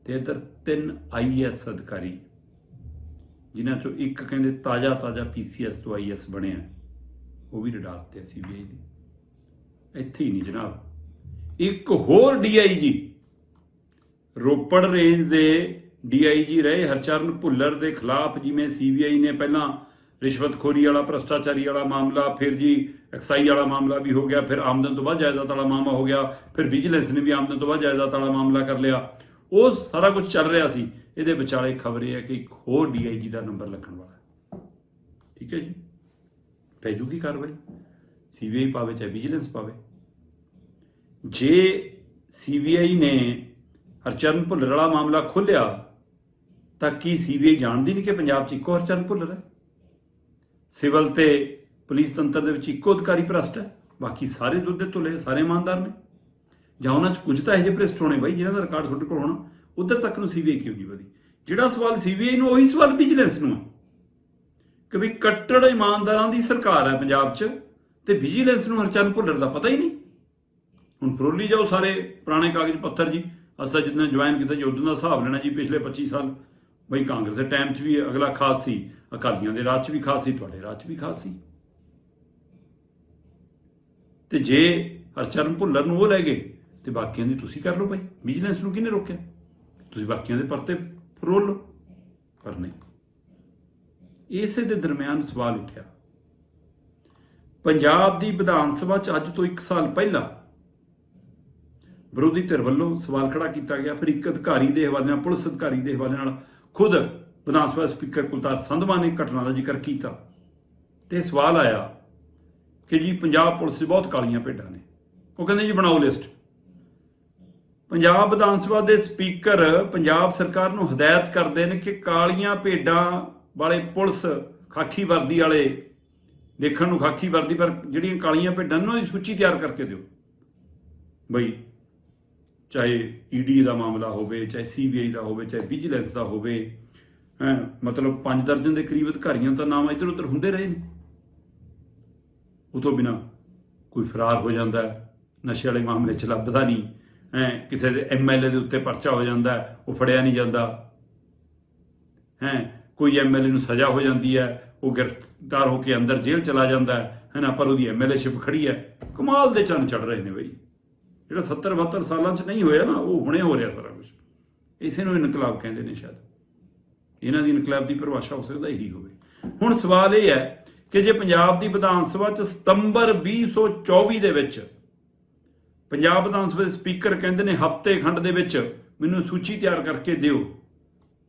ਤੇ ਇੱਧਰ ਤਿੰਨ ਆਈਐਸ ਅਧਿਕਾਰੀ, ਜਿਨ੍ਹਾਂ ਚੋਂ ਇੱਕ ਕਹਿੰਦੇ ਤਾਜ਼ਾ ਤਾਜ਼ਾ ਪੀਸੀਐਸ ਤੋਂ ਆਈਐਸ ਬਣਿਆ ਉਹ ਵੀ ਰਡਾਰ ਤੇ ਸੀਬੀਆਈ ਦੀ। ਇੱਥੇ ਹੀ ਨਹੀਂ ਜਨਾਬ। ਇੱਕ ਹੋਰ ਡੀਆਈਜੀ ਰੋਪੜ ਰੇਂਜ ਦੇ ਡੀਆਈਜੀ ਰਹੇ ਹਰਚਰਨ ਭੁੱਲਰ ਦੇ ਖਿਲਾਫ ਜਿਵੇਂ ਸੀਬੀਆਈ ਨੇ ਪਹਿਲਾਂ ਰਿਸ਼ਵਤਖੋਰੀ ਵਾਲਾ, ਭ੍ਰਸ਼ਟਾਚਾਰੀ ਵਾਲਾ ਮਾਮਲਾ, ਫਿਰ ਜੀ ਐਕਸਾਈ ਵਾਲਾ ਮਾਮਲਾ ਵੀ ਹੋ ਗਿਆ, ਫਿਰ ਆਮਦਨ ਤੋਂ ਬਾਅਦ ਜਾਇਦਾਦ ਵਾਲਾ ਮਾਮਲਾ ਹੋ ਗਿਆ, ਫਿਰ ਵਿਜੀਲੈਂਸ ਨੇ ਵੀ ਆਮਦਨ ਤੋਂ ਬਾਅਦ ਜਾਇਦਾਦ ਵਾਲਾ ਮਾਮਲਾ ਕਰ ਲਿਆ। ਉਹ ਸਾਰਾ ਕੁਝ ਚੱਲ ਰਿਹਾ ਸੀ। ਇਹਦੇ ਵਿਚਾਲੇ ਖਬਰ ਇਹ ਹੈ ਕਿ ਇੱਕ ਹੋਰ ਡੀਆਈਜੀ ਦਾ ਨੰਬਰ ਲੱਗਣ ਵਾਲਾ ਠੀਕ ਹੈ ਜੀ? ਪੈ ਜੂਗੀ ਕਾਰਵਾਈ। ਸੀਬੀਆਈ ਪਾਵੇ, ਚਾਹੇ ਵਿਜੀਲੈਂਸ ਪਾਵੇ। ਜੇ ਸੀਬੀਆਈ ਨੇ ਹਰਚਰਨ ਭੁੱਲਰ ਵਾਲਾ ਮਾਮਲਾ ਖੋਲ੍ਹਿਆ ਤਾਂ ਕੀ ਸੀਬੀਆਈ ਜਾਣਦੀ ਨਹੀਂ ਕਿ ਪੰਜਾਬ 'ਚ ਇੱਕੋ ਹਰਚਰਨ ਭੁੱਲਰ ਹੈ? ਸਿਵਲ ਤੇ ਪੁਲਿਸ ਤੰਤਰ ਦੇ ਵਿੱਚ ਇੱਕੋ ਅਧਿਕਾਰੀ ਭ੍ਰਸ਼ਟ ਹੈ, ਬਾਕੀ ਸਾਰੇ ਦੁੱਧ ਦੇ ਤੁਲੇ ਸਾਰੇ ਇਮਾਨਦਾਰ ਨੇ। ਜਾਂ ਉਹਨਾਂ 'ਚ ਕੁਝ ਤਾਂ ਇਹੋ ਜਿਹੇ ਭ੍ਰਿਸ਼ਟ ਹੋਣੇ ਬਾਈ ਜਿਹਨਾਂ ਦਾ ਰਿਕਾਰਡ ਤੁਹਾਡੇ ਕੋਲ ਹੋਣਾ, ਉਧਰ ਤੱਕ ਨੂੰ ਸੀਬੀਆਈ ਕਿਉਂ ਨਹੀਂ ਵਧੀ? ਜਿਹੜਾ ਸਵਾਲ ਸੀਬੀਆਈ ਨੂੰ, ਉਹੀ ਸਵਾਲ ਵਿਜੀਲੈਂਸ ਨੂੰ ਹੈ ਕਿ ਵੀ ਕੱਟੜ ਇਮਾਨਦਾਰਾਂ ਦੀ ਸਰਕਾਰ ਹੈ ਪੰਜਾਬ 'ਚ, ਤੇ ਵਿਜੀਲੈਂਸ ਨੂੰ ਹਰਚਰਨ ਭੁੱਲਰ ਦਾ ਪਤਾ ਹੀ ਨਹੀਂ। ਹੁਣ ਫਰੋਲੀ ਜਾਓ ਸਾਰੇ ਪੁਰਾਣੇ ਕਾਗਜ਼ ਪੱਥਰ ਜੀ ਅਸਾਂ ਜਿੱਦਾਂ ਜੁਆਇਨ ਕੀਤਾ ਜੀ, ਉਦੋਂ ਦਾ ਹਿਸਾਬ ਲੈਣਾ ਜੀ ਪਿਛਲੇ 25 ਸਾਲ। ਬਈ ਕਾਂਗਰਸ ਦੇ ਟਾਈਮ 'ਚ ਵੀ ਅਗਲਾ ਖਾਸ ਸੀ, ਅਕਾਲੀਆਂ ਦੇ ਰਾਜ 'ਚ ਵੀ ਖਾਸ ਸੀ, ਤੁਹਾਡੇ ਰਾਜ 'ਚ ਵੀ ਖਾਸ ਸੀ। ਤੇ ਜੇ ਹਰਚਰਨ ਭੁੱਲਰ ਨੂੰ ਉਹ ਲੈ ਗਏ, ਤੇ ਬਾਕੀਆਂ ਦੀ ਤੁਸੀਂ ਕਰ ਲਓ ਭਾਈ ਵਿਜੀਲੈਂਸ ਨੂੰ ਕਿਹਨੇ ਰੋਕਿਆ? ਤੁਸੀਂ ਬਾਕੀਆਂ ਦੇ ਪਰਤੇ ਫਰੋਲ ਲਓ। ਪਰ ਨਹੀਂ। ਇਸੇ ਦੇ ਦਰਮਿਆਨ ਸਵਾਲ ਉੱਠਿਆ। ਪੰਜਾਬ ਦੀ ਵਿਧਾਨ ਸਭਾ 'ਚ ਅੱਜ ਤੋਂ 1 ਸਾਲ ਪਹਿਲਾਂ ਵਿਰੋਧੀ ਧਿਰ ਵੱਲੋਂ ਸਵਾਲ ਖੜਾ ਕੀਤਾ ਗਿਆ। ਫਿਰ ਇੱਕ ਅਧਿਕਾਰੀ ਦੇ ਹਵਾਲੇ ਨਾਲ, ਪੁਲਿਸ ਅਧਿਕਾਰੀ ਦੇ ਹਵਾਲੇ ਨਾਲ ਖੁਦ ਵਿਧਾਨ ਸਭਾ ਸਪੀਕਰ ਕੁਲਤਾਰ ਸੰਧਵਾ ਨੇ ਘਟਨਾ ਦਾ ਜ਼ਿਕਰ ਕੀਤਾ ਤੇ ਸਵਾਲ ਆਇਆ ਕਿ ਜੀ ਪੰਜਾਬ ਪੁਲਿਸ 'ਚ ਬਹੁਤ ਕਾਲੀਆਂ ਭੇਡਾਂ ਨੇ। ਉਹ ਕਹਿੰਦੇ ਜੀ ਬਣਾਓ ਲਿਸਟ। ਪੰਜਾਬ ਵਿਧਾਨ ਸਭਾ ਦੇ ਸਪੀਕਰ ਪੰਜਾਬ ਸਰਕਾਰ ਨੂੰ ਹਦਾਇਤ ਕਰਦੇ ਨੇ ਕਿ ਕਾਲੀਆਂ ਭੇਡਾਂ ਵਾਲੇ ਪੁਲਿਸ ਖਾਕੀ ਵਰਦੀ ਵਾਲੇ ਦੇਖਣ ਨੂੰ ਖਾਕੀ ਵਰਦੀ, ਪਰ ਜਿਹੜੀਆਂ ਕਾਲੀਆਂ ਭੇਡਾਂ ਨੇ, ਉਹਨਾਂ ਦੀ ਸੂਚੀ ਤਿਆਰ ਕਰਕੇ ਦਿਓ। ਬਈ ਚਾਹੇ ਈਡੀ ਦਾ ਮਾਮਲਾ ਹੋਵੇ, ਚਾਹੇ ਸੀਬੀਆਈ ਦਾ ਹੋਵੇ, ਚਾਹੇ ਵਿਜੀਲੈਂਸ ਦਾ ਹੋਵੇ, ਹੈ, ਮਤਲਬ ਪੰਜ ਦਰਜਨ ਦੇ ਕਰੀਬ ਅਧਿਕਾਰੀਆਂ ਦਾ ਨਾਮ ਇੱਧਰ ਉੱਧਰ ਹੁੰਦੇ ਰਹੇ ਨੇ। ਉਹ ਤੋਂ ਬਿਨਾ ਕੋਈ ਫਰਾਰ ਹੋ ਜਾਂਦਾ ਨਸ਼ੇ ਵਾਲੇ ਮਾਮਲੇ 'ਚ ਲੱਭਦਾ ਨਹੀਂ, ਹੈ, ਕਿਸੇ ਦੇ ਐਮਐਲਏ ਦੇ ਉੱਤੇ ਪਰਚਾ ਹੋ ਜਾਂਦਾ ਉਹ ਫੜਿਆ ਨਹੀਂ ਜਾਂਦਾ। ਹੈ, ਕੋਈ ਐਮਐਲਏ ਨੂੰ ਸਜ਼ਾ ਹੋ ਜਾਂਦੀ ਹੈ, ਉਹ ਗ੍ਰਿਫਤਾਰ ਹੋ ਕੇ ਅੰਦਰ ਜੇਲ੍ਹ ਚਲਾ ਜਾਂਦਾ ਹੈ ਹੈ, ਨਾ ਪਰ ਉਹਦੀ ਐਮਐਲਏਸ਼ਿਪ ਖੜੀ ਹੈ। ਕਮਾਲ ਦੇ ਚੰਨ ਚੜ ਰਹੇ ਨੇ ਬਈ। ਜਿਹੜਾ 70 72 ਸਾਲਾਂ 'ਚ ਨਹੀਂ ਹੋਇਆ ਨਾ, ਉਹ ਹੁਣੇ ਹੋ ਰਿਹਾ ਸਾਰਾ ਕੁਝ ਇਸੇ ਨੂੰ ਇਨਕਲਾਬ ਕਹਿੰਦੇ ਨੇ ਸ਼ਾਇਦ। ਇਹਨਾਂ ਦੀ ਇਨਕਲਾਬ ਦੀ ਪਰਿਭਾਸ਼ਾ ਹੋ ਸਕਦਾ ਇਹੀ ਹੋਵੇ। ਹੁਣ ਸਵਾਲ ਇਹ ਹੈ ਕਿ ਜੇ ਪੰਜਾਬ ਦੀ ਵਿਧਾਨ ਸਭਾ 'ਚ ਸਤੰਬਰ 2024 ਦੇ ਵਿੱਚ ਪੰਜਾਬ ਵਿਧਾਨ ਸਭਾ ਦੇ ਸਪੀਕਰ ਕਹਿੰਦੇ ਨੇ ਹਫ਼ਤੇ ਖੰਡ ਦੇ ਵਿੱਚ ਮੈਨੂੰ ਸੂਚੀ ਤਿਆਰ ਕਰਕੇ ਦਿਓ।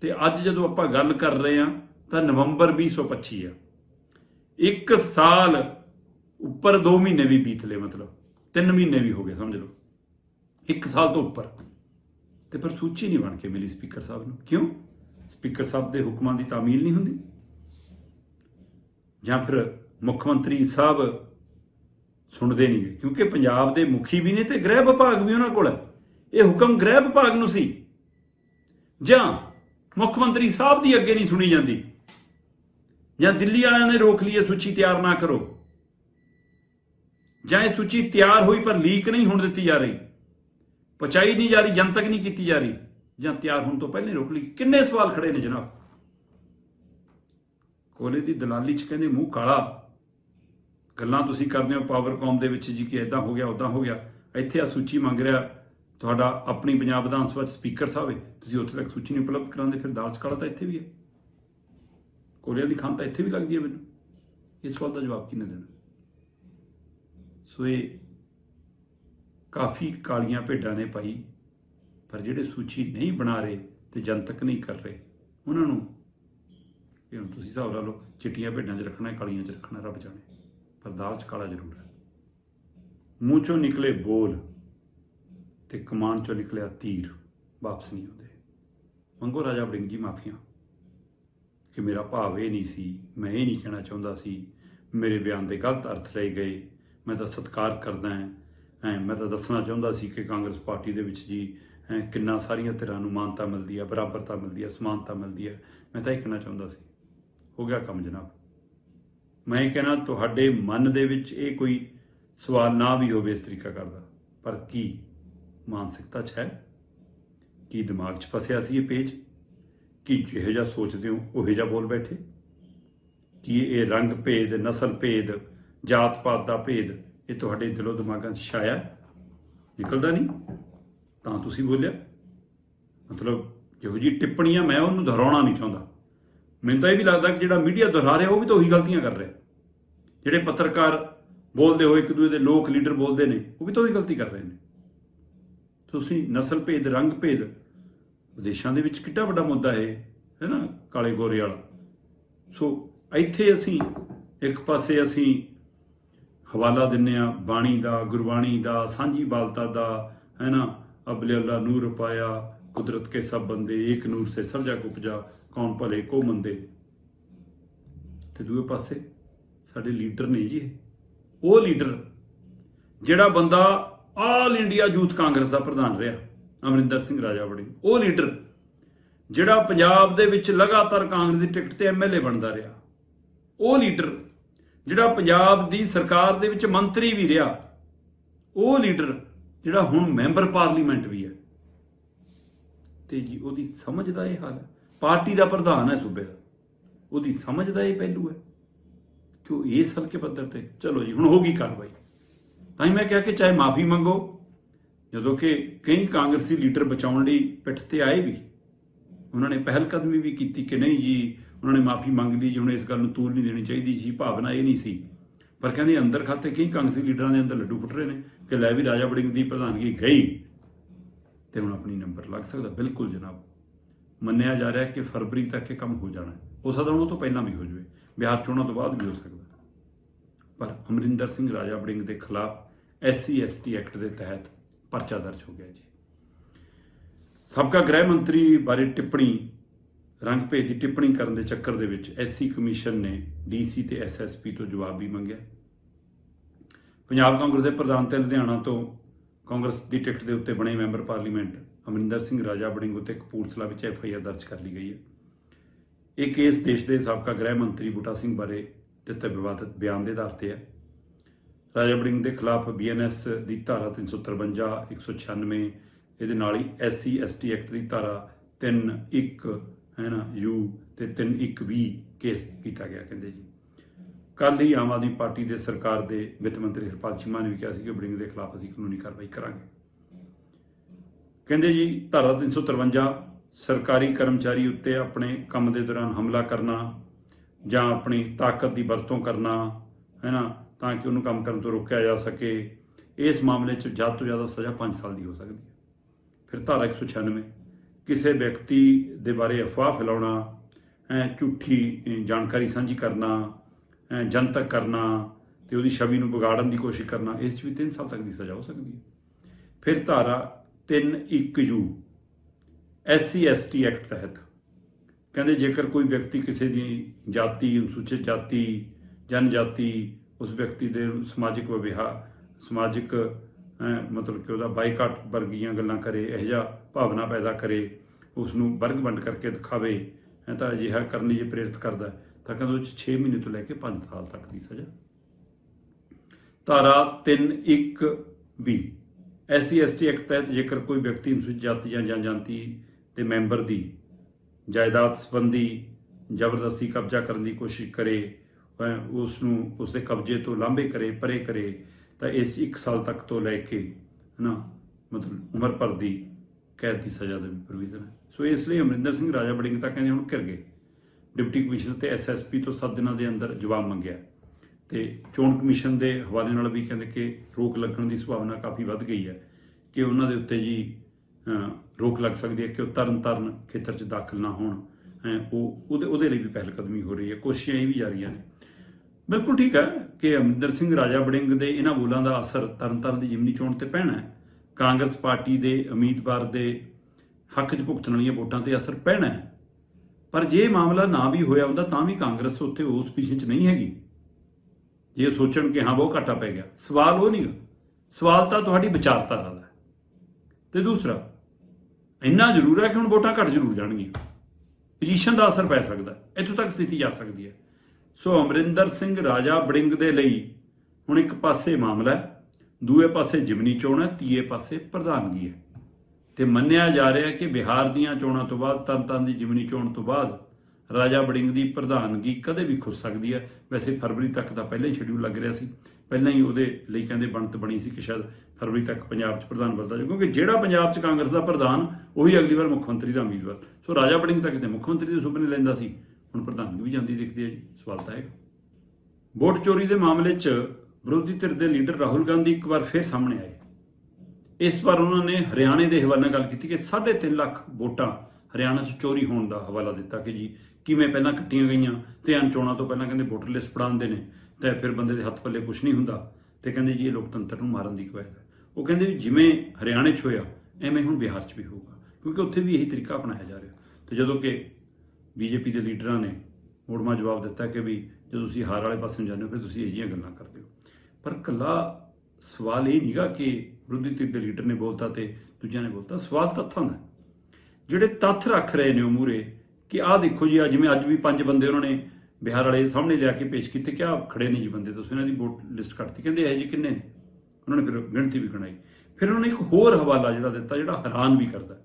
ਤੇ ਅੱਜ ਜਦੋਂ ਆਪਾਂ ਗੱਲ ਕਰ ਰਹੇ ਹਾਂ, ਤਾਂ ਨਵੰਬਰ 2025 ਆ। ਇੱਕ ਸਾਲ ਉੱਪਰ 2 ਮਹੀਨੇ ਵੀ ਬੀਤ ਲਏ ਮਤਲਬ। 3 ਮਹੀਨੇ ਵੀ ਹੋ ਗਏ, ਸਮਝ ਲਓ। ਇੱਕ ਸਾਲ ਤੋਂ ਉੱਪਰ। ਤੇ ਪਰ ਸੂਚੀ ਨਹੀਂ ਬਣ ਕੇ ਮਿਲੀ ਸਪੀਕਰ ਸਾਹਿਬ ਨੂੰ। ਕਿਉਂ? ਸਪੀਕਰ ਸਾਹਿਬ ਦੇ ਹੁਕਮਾਂ ਦੀ ਤਾਮੀਲ ਨਹੀਂ ਹੁੰਦੀ? ਜਾਂ ਫਿਰ ਮੁੱਖ ਮੰਤਰੀ ਸਾਹਿਬ ਸੁਣਦੇ ਨਹੀਂ ਕਿਉਂਕਿ ਪੰਜਾਬ ਦੇ ਮੁਖੀ ਵੀ ਨੇ ਤੇ ਗ੍ਰਹਿ ਵਿਭਾਗ ਵੀ ਉਹਨਾਂ ਕੋਲ ਹੈ। ਇਹ ਹੁਕਮ ਗ੍ਰਹਿ ਵਿਭਾਗ ਨੂੰ ਸੀ। ਜਾਂ ਮੁੱਖ ਮੰਤਰੀ ਸਾਹਿਬ ਦੀ ਅੱਗੇ ਨਹੀਂ ਸੁਣੀ ਜਾਂਦੀ? ਜਾਂ ਦਿੱਲੀ ਵਾਲਿਆਂ ਨੇ ਰੋਕ ਲਈ ਇਹ ਸੂਚੀ ਤਿਆਰ ਨਾ ਕਰੋ? ਜਾਂ ਇਹ ਸੂਚੀ ਤਿਆਰ ਹੋਈ ਪਰ ਲੀਕ ਨਹੀਂ ਹੋਣ ਦਿੱਤੀ ਜਾ ਰਹੀ? ਪਹੁੰਚਾਈ ਨਹੀਂ ਜਾ ਰਹੀ, ਜਨਤਕ ਨਹੀਂ ਕੀਤੀ ਜਾ ਰਹੀ, ਜਾਂ ਤਿਆਰ ਹੋਣ ਤੋਂ ਪਹਿਲਾਂ ਰੋਕ ਲਈ। ਕਿੰਨੇ ਸਵਾਲ ਖੜੇ ਨੇ ਜਨਾਬ? ਕੋਲੇ ਦੀ ਦਲਾਲੀ ਚ ਕਹਿੰਦੇ ਮੂੰਹ ਕਾਲਾ। ਗੱਲਾਂ ਤੁਸੀਂ ਕਰਦੇ ਹੋ ਪਾਵਰਕਾਮ ਦੇ ਵਿੱਚ ਜੀ ਕਿ ਇਦਾਂ ਹੋ ਗਿਆ ਉਦਾਂ ਹੋ ਗਿਆ। ਇੱਥੇ ਆ ਸੂਚੀ ਮੰਗ ਰਿਹਾ, ਤੁਹਾਡਾ ਆਪਣੀ ਪੰਜਾਬ ਵਿਧਾਨ ਸਭਾ ਚ ਸਪੀਕਰ ਸਾਹਿਬ ਹੈ। ਤੁਸੀਂ ਉੱਥੇ ਤੱਕ ਸੂਚੀ ਨਹੀਂ ਉਪਲਬਧ ਕਰਾਉਂਦੇ, ਫਿਰ ਦਾਲ ਚ ਕਾਲਾ ਤਾਂ ਇੱਥੇ ਵੀ ਹੈ। ਕੋਲੇ ਦੀ ਖਾਂ ਤਾਂ ਇੱਥੇ ਵੀ ਲੱਗਦੀ ਹੈ ਮੈਨੂੰ। ਇਸ ਸਵਾਲ ਦਾ ਜਵਾਬ ਕਿਹਨੇ ਦੇਣਾ? ਸੋ ਇਹ ਕਾਫੀ ਕਾਲੀਆਂ ਭੇਡਾਂ ਨੇ ਪਾਈ, ਪਰ ਜਿਹੜੇ ਸੂਚੀ ਨਹੀਂ ਬਣਾ ਰਹੇ ਤੇ ਜਨਤਕ ਨਹੀਂ ਕਰ ਰਹੇ, ਉਹਨਾਂ ਨੂੰ ਇਹ ਹੁਣ ਤੁਸੀਂ ਹਿਸਾਬ ਲਾ ਲਓ, ਚਿੱਟੀਆਂ ਭੇਡਾਂ 'ਚ ਰੱਖਣਾ, ਕਾਲੀਆਂ 'ਚ ਰੱਖਣਾ ਰੱਬ ਜਾਣੇ, ਪਰ ਦਾਲ 'ਚ ਕਾਲਾ ਜ਼ਰੂਰ ਹੈ। ਮੂੰਹ 'ਚੋਂ ਨਿਕਲੇ ਬੋਲ ਤੇ ਕਮਾਨ 'ਚੋਂ ਨਿਕਲਿਆ ਤੀਰ, ਵਾਪਸ ਨਹੀਂ ਆਉਂਦੇ। ਮੰਗੋ ਰਾਜਾ ਵੜਿੰਗ ਜੀ ਮਾਫੀਆਂ, ਕਿ ਮੇਰਾ ਭਾਵ ਇਹ ਨਹੀਂ ਸੀ, ਮੈਂ ਇਹ ਨਹੀਂ ਕਹਿਣਾ ਚਾਹੁੰਦਾ ਸੀ, ਮੇਰੇ ਬਿਆਨ ਦੇ ਗਲਤ ਅਰਥ ਲਏ ਗਏ, ਮੈਂ ਤਾਂ ਸਤਿਕਾਰ ਕਰਦਾ ਹਾਂ ਮੈਂ ਤਾਂ ਦੱਸਣਾ ਚਾਹੁੰਦਾ ਸੀ ਕਿ ਕਾਂਗਰਸ ਪਾਰਟੀ ਦੇ ਵਿੱਚ ਜੀ, ਐਂ, ਕਿੰਨਾ ਸਾਰੀਆਂ ਧਿਰਾਂ ਨੂੰ ਮਾਨਤਾ ਮਿਲਦੀ ਹੈ ਬਰਾਬਰਤਾ ਮਿਲਦੀ ਹੈ ਸਮਾਨਤਾ ਮਿਲਦੀ ਹੈ ਮੈਂ ਤਾਂ ਇਹ ਕਹਿਣਾ ਚਾਹੁੰਦਾ ਸੀ। ਹੋ ਗਿਆ ਕੰਮ ਜਨਾਬ। ਮੈਂ ਇਹ ਕਹਿਣਾ, ਤੁਹਾਡੇ ਮਨ ਦੇ ਵਿੱਚ ਇਹ ਕੋਈ ਸਵਾਲ ਨਾ ਵੀ ਹੋਵੇ ਇਸ ਤਰੀਕਾ ਕਰਦਾ। ਪਰ ਕੀ ਮਾਨਸਿਕਤਾ 'ਚ ਹੈ? ਕੀ ਦਿਮਾਗ 'ਚ ਫਸਿਆ ਸੀ ਇਹ ਪੇਜ? ਕੀ ਜਿਹੋ ਜਿਹਾ ਸੋਚਦੇ ਹੋ, ਉਹੋ ਜਿਹਾ ਬੋਲ ਬੈਠੇ? ਕੀ ਇਹ ਰੰਗ ਭੇਦ, ਨਸਲ ਭੇਦ ਜਾਤ ਪਾਤ ਦਾ ਭੇਦ ਇਹ ਤੁਹਾਡੇ ਦਿਲੋਂ ਦਿਮਾਗਾਂ 'ਚ ਛਾਇਆ ਨਿਕਲਦਾ ਨਹੀਂ, ਤਾਂ ਤੁਸੀਂ ਬੋਲਿਆ, ਮਤਲਬ ਜਿਹੋ ਜੀ ਟਿੱਪਣੀਆਂ ਮੈਂ ਉਹਨੂੰ ਦੁਹਰਾਉਣਾ ਨਹੀਂ ਚਾਹੁੰਦਾ। ਮੈਨੂੰ ਤਾਂ ਇਹ ਵੀ ਲੱਗਦਾ ਕਿ ਜਿਹੜਾ ਮੀਡੀਆ ਦੁਹਰਾ ਰਿਹਾ, ਉਹ ਵੀ ਤਾਂ ਉਹੀ ਗਲਤੀਆਂ ਕਰ ਰਿਹਾ। ਜਿਹੜੇ ਪੱਤਰਕਾਰ ਬੋਲਦੇ ਹੋਏ ਇੱਕ ਦੂਜੇ ਦੇ ਲੋਕ ਲੀਡਰ ਬੋਲਦੇ ਨੇ, ਉਹ ਵੀ ਤਾਂ ਉਹੀ ਗਲਤੀ ਕਰ ਰਹੇ ਨੇ। ਤੁਸੀਂ ਨਸਲ ਭੇਦ, ਰੰਗ ਭੇਦ, ਵਿਦੇਸ਼ਾਂ ਦੇ ਵਿੱਚ ਕਿੱਡਾ ਵੱਡਾ ਮੁੱਦਾ ਹੈ ਹੈ ਨਾ, ਕਾਲੇ ਗੋਰੇ ਵਾਲਾ। ਸੋ ਇੱਥੇ ਅਸੀਂ, ਇੱਕ ਪਾਸੇ ਅਸੀਂ ਹਵਾਲਾ ਦਿੰਨੇ ਆ, ਬਾਣੀ ਦਾ, ਗੁਰਬਾਣੀ ਦਾ, ਸਾਂਝੀ ਬਾਲਤਾ ਦਾ ਹੈ ਨਾ ਅਬਲੇ ਅੱਲਾ ਨੂਰ ਪਾਇਆ, ਕੁਦਰਤ ਕੇ ਸਭ ਬੰਦੇ ਇੱਕ ਨੂਰ ਸੇ ਸਭ ਜਗ ਉਪਜਾ ਕੌਣ ਭਲੇ, ਕੋ ਮੰਦੇ? ਤੇ ਦੂਏ ਪਾਸੇ, ਸਾਡੇ ਲੀਡਰ ਨੇ ਜੀ ਉਹ ਲੀਡਰ, ਜਿਹੜਾ ਬੰਦਾ ਆਲ ਇੰਡੀਆ ਯੂਥ ਕਾਂਗਰਸ ਦਾ ਪ੍ਰਧਾਨ ਰਿਹਾ, ਅਮਰਿੰਦਰ ਸਿੰਘ ਰਾਜਾ ਵੜੀ ਉਹ ਲੀਡਰ, ਜਿਹੜਾ ਪੰਜਾਬ ਦੇ ਵਿੱਚ ਲਗਾਤਾਰ ਕਾਂਗਰਸ ਦੀ ਟਿਕਟ ਤੇ ਐਮਐਲਏ ਬਣਦਾ ਰਿਹਾ। ਉਹ ਲੀਡਰ ਜਿਹੜਾ ਪੰਜਾਬ ਦੀ ਸਰਕਾਰ ਦੇ ਵਿੱਚ ਮੰਤਰੀ ਵੀ ਰਿਹਾ, ਉਹ ਲੀਡਰ ਜਿਹੜਾ ਹੁਣ ਮੈਂਬਰ ਪਾਰਲੀਮੈਂਟ ਵੀ ਹੈ। ਤੇ ਜੀ ਉਹਦੀ ਸਮਝ ਦਾ ਇਹ ਹਾਲ ਹੈ। ਪਾਰਟੀ ਦਾ ਪ੍ਰਧਾਨ ਹੈ ਸੂਬੇ ਦਾ। ਉਹਦੀ ਸਮਝ ਦਾ ਇਹ ਪਹਿਲੂ ਹੈ ਕਿ ਉਹ ਇਸ ਹਲਕੇ ਪੱਧਰ ਤੇ, ਚਲੋ ਜੀ, ਹੁਣ ਹੋ ਗਈ ਕਾਰਵਾਈ। ਤਾਂ ਹੀ ਮੈਂ ਕਿਹਾ ਕਿ ਚਾਹੇ ਮਾਫੀ ਮੰਗੋ, ਜਦੋਂ ਕਿ ਕਈ ਕਾਂਗਰਸੀ ਲੀਡਰ ਬਚਾਉਣ ਲਈ ਪਿੱਠ ਤੇ ਆਏ ਵੀ, ਉਹਨਾਂ ਨੇ ਪਹਿਲ ਕਦਮੀ ਵੀ ਕੀਤੀ ਕਿ ਨਹੀਂ ਜੀ ਉਹਨਾਂ ਨੇ ਮਾਫੀ ਮੰਗ ਲਈ ਜੀ, ਹੁਣ ਇਸ ਗੱਲ ਨੂੰ ਤੂਲ ਨਹੀਂ ਦੇਣੀ ਚਾਹੀਦੀ ਸੀ ਭਾਵਨਾ ਇਹ ਨਹੀਂ ਸੀ। ਪਰ ਕਹਿੰਦੇ ਅੰਦਰ ਖਾਤੇ ਕਈ ਕਾਂਗਰਸੀ ਲੀਡਰਾਂ ਦੇ ਅੰਦਰ ਲੱਡੂ ਫੁੱਟ ਰਹੇ ਨੇ ਕਿ ਲੈ ਵੀ ਰਾਜਾ ਬੜਿੰਗ ਦੀ ਪ੍ਰਧਾਨਗੀ ਗਈ। ਤੇ ਹੁਣ ਆਪਣੀ ਨੰਬਰ ਲੱਗ ਸਕਦਾ। ਬਿਲਕੁਲ ਜਨਾਬ। ਮੰਨਿਆ ਜਾ ਰਿਹਾ ਕਿ ਫਰਵਰੀ ਤੱਕ ਇਹ ਕੰਮ ਹੋ ਜਾਣਾ ਹੋ। ਸਕਦਾ ਉਹ ਤੋਂ ਪਹਿਲਾਂ ਵੀ ਹੋ ਜਾਵੇ। ਬਿਹਾਰ ਚੋਣਾਂ ਤੋਂ ਬਾਅਦ ਵੀ ਹੋ ਸਕਦਾ। ਪਰ ਅਮਰਿੰਦਰ ਸਿੰਘ ਰਾਜਾ ਬੜਿੰਗ ਦੇ ਖਿਲਾਫ ਐਸਸੀ ਐਸਟੀ ਐਕਟ ਦੇ ਤਹਿਤ ਪਰਚਾ ਦਰਜ ਹੋ ਗਿਆ ਜੀ। ਸਾਬਕਾ ਗ੍ਰਹਿ ਮੰਤਰੀ ਬਾਰੇ ਟਿੱਪਣੀ ਰੰਗ ਭੇਦ ਦੀ ਟਿੱਪਣੀ ਕਰਨ ਦੇ ਚੱਕਰ ਦੇ ਵਿੱਚ ਐਸਸੀ ਕਮਿਸ਼ਨ ਨੇ ਡੀਸੀ ਤੇ ਐਸਐਸਪੀ ਤੋਂ ਜਵਾਬ ਵੀ ਮੰਗਿਆ। ਪੰਜਾਬ ਕਾਂਗਰਸ ਦੇ ਪ੍ਰਧਾਨ ਤੇ ਲੁਧਿਆਣਾ ਤੋਂ ਕਾਂਗਰਸ ਦੀ ਟਿਕਟ ਦੇ ਉੱਤੇ ਬਣੇ ਮੈਂਬਰ ਪਾਰਲੀਮੈਂਟ ਅਮਰਿੰਦਰ ਸਿੰਘ ਰਾਜਾ ਬੜਿੰਗ ਉੱਤੇ ਕਪੂਰਥਲਾ ਵਿੱਚ ਐਫਆਈਆਰ ਦਰਜ ਕਰ ਲਈ ਗਈ ਹੈ। ਇਹ ਕੇਸ ਦੇਸ਼ ਦੇ ਸਾਬਕਾ ਗ੍ਰਹਿ ਮੰਤਰੀ ਬੂਟਾ ਸਿੰਘ ਬਾਰੇ ਦਿੱਤੇ ਵਿਵਾਦਤ ਬਿਆਨ ਦੇ ਆਧਾਰ ਤੇ ਹੈ। ਰਾਜਾ ਬੜਿੰਗ ਦੇ ਖਿਲਾਫ ਬੀਐਨਐਸ ਦੀ ਧਾਰਾ 353 196 ਇਹਦੇ ਨਾਲ ਹੀ ਐਸਸੀ ਐਸਟੀ ਐਕਟ ਦੀ ਧਾਰਾ 3 1 ਹੈ ਨਾ ਯੂ ਤੇ 3 1 ਵੀ ਕੇਸ ਕੀਤਾ ਗਿਆ ਕਹਿੰਦੇ ਜੀ। ਕੱਲ ਹੀ ਆਮ ਆਦਮੀ ਪਾਰਟੀ ਦੇ ਸਰਕਾਰ ਦੇ ਵਿੱਤ ਮੰਤਰੀ ਹਰਪਾਲ ਚੀਮਾ ਨੇ ਵੀ ਕਿਹਾ ਸੀ ਕਿ ਬੜਿੰਗ ਦੇ ਖਿਲਾਫ ਅਸੀਂ ਕਾਨੂੰਨੀ ਕਾਰਵਾਈ ਕਰਾਂਗੇ। ਕਹਿੰਦੇ ਜੀ, ਧਾਰਾ 353 ਸਰਕਾਰੀ ਕਰਮਚਾਰੀ ਉੱਤੇ ਆਪਣੇ ਕੰਮ ਦੇ ਦੌਰਾਨ ਹਮਲਾ ਕਰਨਾ ਜਾਂ ਆਪਣੀ ਤਾਕਤ ਦੀ ਵਰਤੋਂ ਕਰਨਾ ਹੈ ਨਾ ਤਾਂ ਕਿ ਉਹਨੂੰ ਕੰਮ ਕਰਨ ਤੋਂ ਰੋਕਿਆ ਜਾ ਸਕੇ, ਇਸ ਮਾਮਲੇ 'ਚ ਜ਼ਿਆਦਾ ਤੋਂ ਜ਼ਿਆਦਾ ਸਜ਼ਾ 5 ਸਾਲ ਦੀ ਹੋ ਸਕਦੀ ਹੈ। ਫਿਰ ਧਾਰਾ 196 ਕਿਸੇ ਵਿਅਕਤੀ ਦੇ ਬਾਰੇ ਅਫਵਾਹ ਫੈਲਾਉਣਾ ਹੈ ਝੂਠੀ ਜਾਣਕਾਰੀ ਸਾਂਝੀ ਕਰਨਾ ਹੈ, ਜਨਤਕ ਕਰਨਾ ਤੇ ਉਹਦੀ ਛਵੀ ਨੂੰ ਵਿਗਾੜਨ ਦੀ ਕੋਸ਼ਿਸ਼ ਕਰਨਾ ਇਸ 'ਚ ਵੀ 3 ਸਾਲ ਤੱਕ ਦੀ ਸਜ਼ਾ ਹੋ ਸਕਦੀ ਹੈ। ਫਿਰ ਧਾਰਾ 31 ਯੂ ਐਸਸੀ ਐਸਟੀ ਐਕਟ ਤਹਿਤ। ਕਹਿੰਦੇ ਜੇਕਰ ਕੋਈ ਵਿਅਕਤੀ ਕਿਸੇ ਦੀ ਜਾਤੀ ਅਨੁਸੂਚਿਤ ਜਾਤੀ ਜਨਜਾਤੀ ਉਸ ਵਿਅਕਤੀ ਦੇ ਸਮਾਜਿਕ ਵਿਵਹਾਰ ਸਮਾਜਿਕ ਮਤਲਬ ਕਿ ਉਹਦਾ ਬਾਈਕਾਟ ਵਰਗੀਆਂ ਗੱਲਾਂ ਕਰੇ, ਇਹ ਜਿਹਾ ਭਾਵਨਾ ਪੈਦਾ ਕਰੇ ਉਸ ਨੂੰ ਵਰਗ ਵੰਡ ਕਰਕੇ ਦਿਖਾਵੇ ਹੈ ਤਾਂ ਅਜਿਹਾ ਕਰਨ ਲਈ ਜੇ ਪ੍ਰੇਰਿਤ ਕਰਦਾ ਤਾਂ ਕਹਿੰਦੇ ਉਹ 'ਚ 6 ਮਹੀਨੇ ਤੋਂ ਲੈ ਕੇ 5 ਸਾਲ ਤੱਕ ਦੀ ਸਜ਼ਾ। ਧਾਰਾ 31 ਵੀ। ਐਸਸੀ ਐਸਟੀ ਐਕਟ ਤਹਿਤ ਜੇਕਰ ਕੋਈ ਵਿਅਕਤੀ ਅਨੁਸੂਚਿਤ ਜਾਤੀ ਜਾਂ ਜਨਜਾਤੀ ਦੇ ਮੈਂਬਰ ਦੀ ਜਾਇਦਾਦ ਸੰਬੰਧੀ ਜ਼ਬਰਦਸਤੀ ਕਬਜ਼ਾ ਕਰਨ ਦੀ ਕੋਸ਼ਿਸ਼ ਕਰੇ ਅਹ ਉਸ ਨੂੰ ਉਸ ਦੇ ਕਬਜ਼ੇ ਤੋਂ ਲਾਂਭੇ ਕਰੇ, ਪਰੇ ਕਰੇ ਤਾਂ ਇਸ 1 ਸਾਲ ਤੱਕ ਤੋਂ ਲੈ ਕੇ ਹਨਾ ਮਤਲਬ ਉਮਰ ਭਰ ਦੀ ਕੈਦ ਦੀ ਸਜ਼ਾ ਦਾ ਵੀ ਪ੍ਰੋਵੀਜ਼ਨ ਹੈ ਸੋ ਇਸ ਲਈ ਅਮਰਿੰਦਰ ਸਿੰਘ ਰਾਜਾ ਬੜਿੰਗ ਤਾਂ ਕਹਿੰਦੇ ਹੁਣ ਘਿਰ ਗਏ। ਡਿਪਟੀ ਕਮਿਸ਼ਨਰ ਤੇ ਐਸਐਸਪੀ ਤੋਂ 7 ਦਿਨਾਂ ਦੇ ਅੰਦਰ ਜਵਾਬ ਮੰਗਿਆ। ਤੇ ਚੋਣ ਕਮਿਸ਼ਨ ਦੇ ਹਵਾਲੇ ਨਾਲ ਵੀ ਕਹਿੰਦੇ ਕਿ ਰੋਕ ਲੱਗਣ ਦੀ ਸੰਭਾਵਨਾ ਕਾਫੀ ਵੱਧ ਗਈ ਹੈ ਕਿ ਉਹਨਾਂ ਦੇ ਉੱਤੇ ਜੀ ਰੋਕ ਲੱਗ ਸਕਦੀ ਹੈ ਕਿ ਉਹ ਤਰਨ ਤਾਰਨ ਖੇਤਰ 'ਚ ਦਾਖਲ ਨਾ ਹੋਣ। ਹੈਂ, ਉਹ ਉਹਦੇ ਉਹਦੇ ਲਈ ਵੀ ਪਹਿਲ ਕਦਮੀ ਹੋ ਰਹੀ ਹੈ। ਕੋਸ਼ਿਸ਼ਾਂ ਇਹ ਵੀ ਜਾਰੀਆਂ ਨੇ ਬਿਲਕੁਲ ਠੀਕ ਹੈ ਕਿ ਅਮਰਿੰਦਰ ਸਿੰਘ ਰਾਜਾ ਵੜਿੰਗ ਦੇ ਇਹਨਾਂ ਬੋਲਾਂ ਦਾ ਅਸਰ ਤਰਨਤਾਰਨ ਦੀ ਜਿਮਨੀ ਚੋਣ ਤੇ ਪੈਣਾ ਹੈ। ਕਾਂਗਰਸ ਪਾਰਟੀ ਦੇ ਉਮੀਦਵਾਰ ਦੇ ਹੱਕ 'ਚ ਭੁਗਤਣ ਵਾਲੀਆਂ ਵੋਟਾਂ ਤੇ ਅਸਰ ਪੈਣਾ ਹੈ। ਪਰ ਜੇ ਮਾਮਲਾ ਨਾ ਵੀ ਹੋਇਆ ਹੁੰਦਾ ਤਾਂ ਵੀ ਕਾਂਗਰਸ ਉੱਥੇ ਉਸ ਪੀਛੇ 'ਚ ਨਹੀਂ ਹੈਗੀ। ਜੇ ਇਹ ਸੋਚਣ ਕਿ ਹਾਂ, ਬਹੁਤ ਘਾਟਾ ਪੈ ਗਿਆ। ਸਵਾਲ ਉਹ ਨਹੀਂ ਗਾ। ਸਵਾਲ ਤਾਂ ਤੁਹਾਡੀ ਵਿਚਾਰਧਾਰਾ ਦਾ ਹੈ। ਤੇ ਦੂਸਰਾ, ਇੰਨਾ ਜ਼ਰੂਰ ਹੈ ਕਿ ਹੁਣ ਵੋਟਾਂ ਘਟ ਜ਼ਰੂਰ ਜਾਣਗੀਆਂ। ਪੋਜੀਸ਼ਨ ਦਾ ਅਸਰ ਪੈ ਸਕਦਾ ਇੱਥੋਂ ਤੱਕ ਸਥਿਤੀ ਜਾ ਸਕਦੀ ਹੈ। ਸੋ ਅਮਰਿੰਦਰ ਸਿੰਘ ਰਾਜਾ ਬੜਿੰਗ ਦੇ ਲਈ ਹੁਣ ਇੱਕ ਪਾਸੇ ਮਾਮਲਾ ਹੈ, ਦੂਏ ਪਾਸੇ ਜਿਮਨੀ ਚੋਣ ਹੈ, ਤੀਏ ਪਾਸੇ ਪ੍ਰਧਾਨਗੀ ਹੈ। ਤੇ ਮੰਨਿਆ ਜਾ ਰਿਹਾ ਕਿ ਬਿਹਾਰ ਦੀਆਂ ਚੋਣਾਂ ਤੋਂ ਬਾਅਦ ਤਰਨਤਾਰਨ ਦੀ ਜਿਮਨੀ ਚੋਣ ਤੋਂ ਬਾਅਦ ਰਾਜਾ ਬੜਿੰਗ ਦੀ ਪ੍ਰਧਾਨਗੀ ਕਦੇ ਵੀ ਖੁੱਸ ਸਕਦੀ ਹੈ। ਵੈਸੇ ਫਰਵਰੀ ਤੱਕ ਤਾਂ ਪਹਿਲਾਂ ਹੀ ਸ਼ਡਿਊਲ ਲੱਗ ਰਿਹਾ ਸੀ। ਪਹਿਲਾਂ ਹੀ ਉਹਦੇ ਲਈ ਕਹਿੰਦੇ ਬਣਤ ਬਣੀ ਸੀ ਕਿ ਸ਼ਾਇਦ ਫਰਵਰੀ ਤੱਕ ਪੰਜਾਬ 'ਚ ਪ੍ਰਧਾਨ ਬਦਲਦਾ ਜਾਊ, ਕਿਉਂਕਿ ਜਿਹੜਾ ਪੰਜਾਬ 'ਚ ਕਾਂਗਰਸ ਦਾ ਪ੍ਰਧਾਨ, ਉਹੀ ਅਗਲੀ ਵਾਰ ਮੁੱਖ ਮੰਤਰੀ ਦਾ ਉਮੀਦਵਾਰ। ਸੋ ਰਾਜਾ ਬੜਿੰਗ ਤਾਂ ਕਿਤੇ ਮੁੱਖ ਮੰਤਰੀ ਦੇ ਸੁਪਨੇ ਲੈਂਦਾ ਸੀ। ਹੁਣ ਪ੍ਰਧਾਨਗੀ ਵੀ ਜਾਂਦੀ ਦਿਖਦੀ ਹੈ ਜੀ, ਸਵਾਲ ਤਾਂ ਹੈ ਵੋਟ ਚੋਰੀ ਦੇ ਮਾਮਲੇ 'ਚ ਵਿਰੋਧੀ ਧਿਰ ਦੇ ਲੀਡਰ ਰਾਹੁਲ ਗਾਂਧੀ ਇੱਕ ਵਾਰ ਫਿਰ ਸਾਹਮਣੇ ਆਏ। ਇਸ ਵਾਰ ਉਹਨਾਂ ਨੇ ਹਰਿਆਣੇ ਦੇ ਹਵਾਲੇ ਨਾਲ ਗੱਲ ਕੀਤੀ ਕਿ 3.5 ਲੱਖ ਵੋਟਾਂ ਹਰਿਆਣਾ 'ਚ ਚੋਰੀ ਹੋਣ ਦਾ ਹਵਾਲਾ ਦਿੱਤਾ ਕਿ ਜੀ ਕਿਵੇਂ ਪਹਿਲਾਂ ਕੱਟੀਆਂ ਗਈਆਂ ਤੇ ਅਨ ਚੋਣਾਂ ਤੋਂ ਪਹਿਲਾਂ ਕਹਿੰਦੇ ਵੋਟਰ ਲਿਸਟ ਪੜਾਉਂਦੇ ਨੇ, ਤੇ ਫਿਰ ਬੰਦੇ ਦੇ ਹੱਥ ਪੱਲੇ ਕੁਝ ਨਹੀਂ ਹੁੰਦਾ, ਤੇ ਕਹਿੰਦੇ ਜੀ ਇਹ ਲੋਕਤੰਤਰ ਨੂੰ ਮਾਰਨ ਦੀ ਕਵਾਇਦ ਹੈ। ਉਹ ਕਹਿੰਦੇ ਵੀ ਜਿਵੇਂ ਹਰਿਆਣੇ 'ਚ ਹੋਇਆ, ਐਵੇਂ ਹੁਣ ਬਿਹਾਰ 'ਚ ਵੀ ਹੋਊਗਾ, ਕਿਉਂਕਿ ਉੱਥੇ ਵੀ ਇਹੀ ਤਰੀਕਾ ਅਪਣਾਇਆ ਜਾ ਰਿਹਾ। ਤੇ ਜਦੋਂ ਕਿ ਬੀਜੇਪੀ ਦੇ ਲੀਡਰਾਂ ਨੇ ਮੋੜਮਾ ਜਵਾਬ ਦਿੱਤਾ ਕਿ ਵੀ ਜਦੋਂ ਤੁਸੀਂ ਹਾਰ ਵਾਲੇ ਪਾਸੇ ਨੂੰ ਜਾਂਦੇ ਹੋ, ਫਿਰ ਤੁਸੀਂ ਇਹ ਜਿਹੀਆਂ ਗੱਲਾਂ ਕਰਦੇ ਹੋ। ਪਰ ਕੱਲਾ ਸਵਾਲ ਇਹ ਨਹੀਂਗਾ ਕਿ ਵਿਰੋਧੀ ਧਿਰ ਦੇ ਲੀਡਰ ਨੇ ਬੋਲਤਾ ਤੇ ਦੂਜਿਆਂ ਨੇ ਬੋਲਤਾ। ਸਵਾਲ ਤੱਥਾਂ ਦਾ। ਜਿਹੜੇ ਤੱਥ ਰੱਖ ਰਹੇ ਨੇ ਉਹ ਮੂਰੇ ਕਿ ਆਹ ਦੇਖੋ ਜੀ ਅੱਜ ਜਿਵੇਂ ਅੱਜ ਵੀ ਪੰਜ ਬੰਦੇ ਉਹਨਾਂ ਨੇ ਬਿਹਾਰ ਵਾਲੇ ਸਾਹਮਣੇ ਲਿਆ ਕੇ ਪੇਸ਼ ਕੀਤੇ ਕਿ ਆਹ ਖੜੇ ਨੇ ਜੀ ਬੰਦੇ। ਤੁਸੀਂ ਇਹਨਾਂ ਦੀ ਵੋਟ ਲਿਸਟ ਕੱਟਤੀ। ਕਹਿੰਦੇ ਇਹ ਜੀ ਕਿੰਨੇ ਨੇ? ਉਹਨਾਂ ਨੇ ਫਿਰ ਗਿਣਤੀ ਵੀ ਗਣਾਈ ਫਿਰ ਉਹਨਾਂ ਨੇ ਇੱਕ ਹੋਰ ਹਵਾਲਾ ਜਿਹੜਾ ਦਿੱਤਾ, ਜਿਹੜਾ ਹੈਰਾਨ ਵੀ ਕਰਦਾ।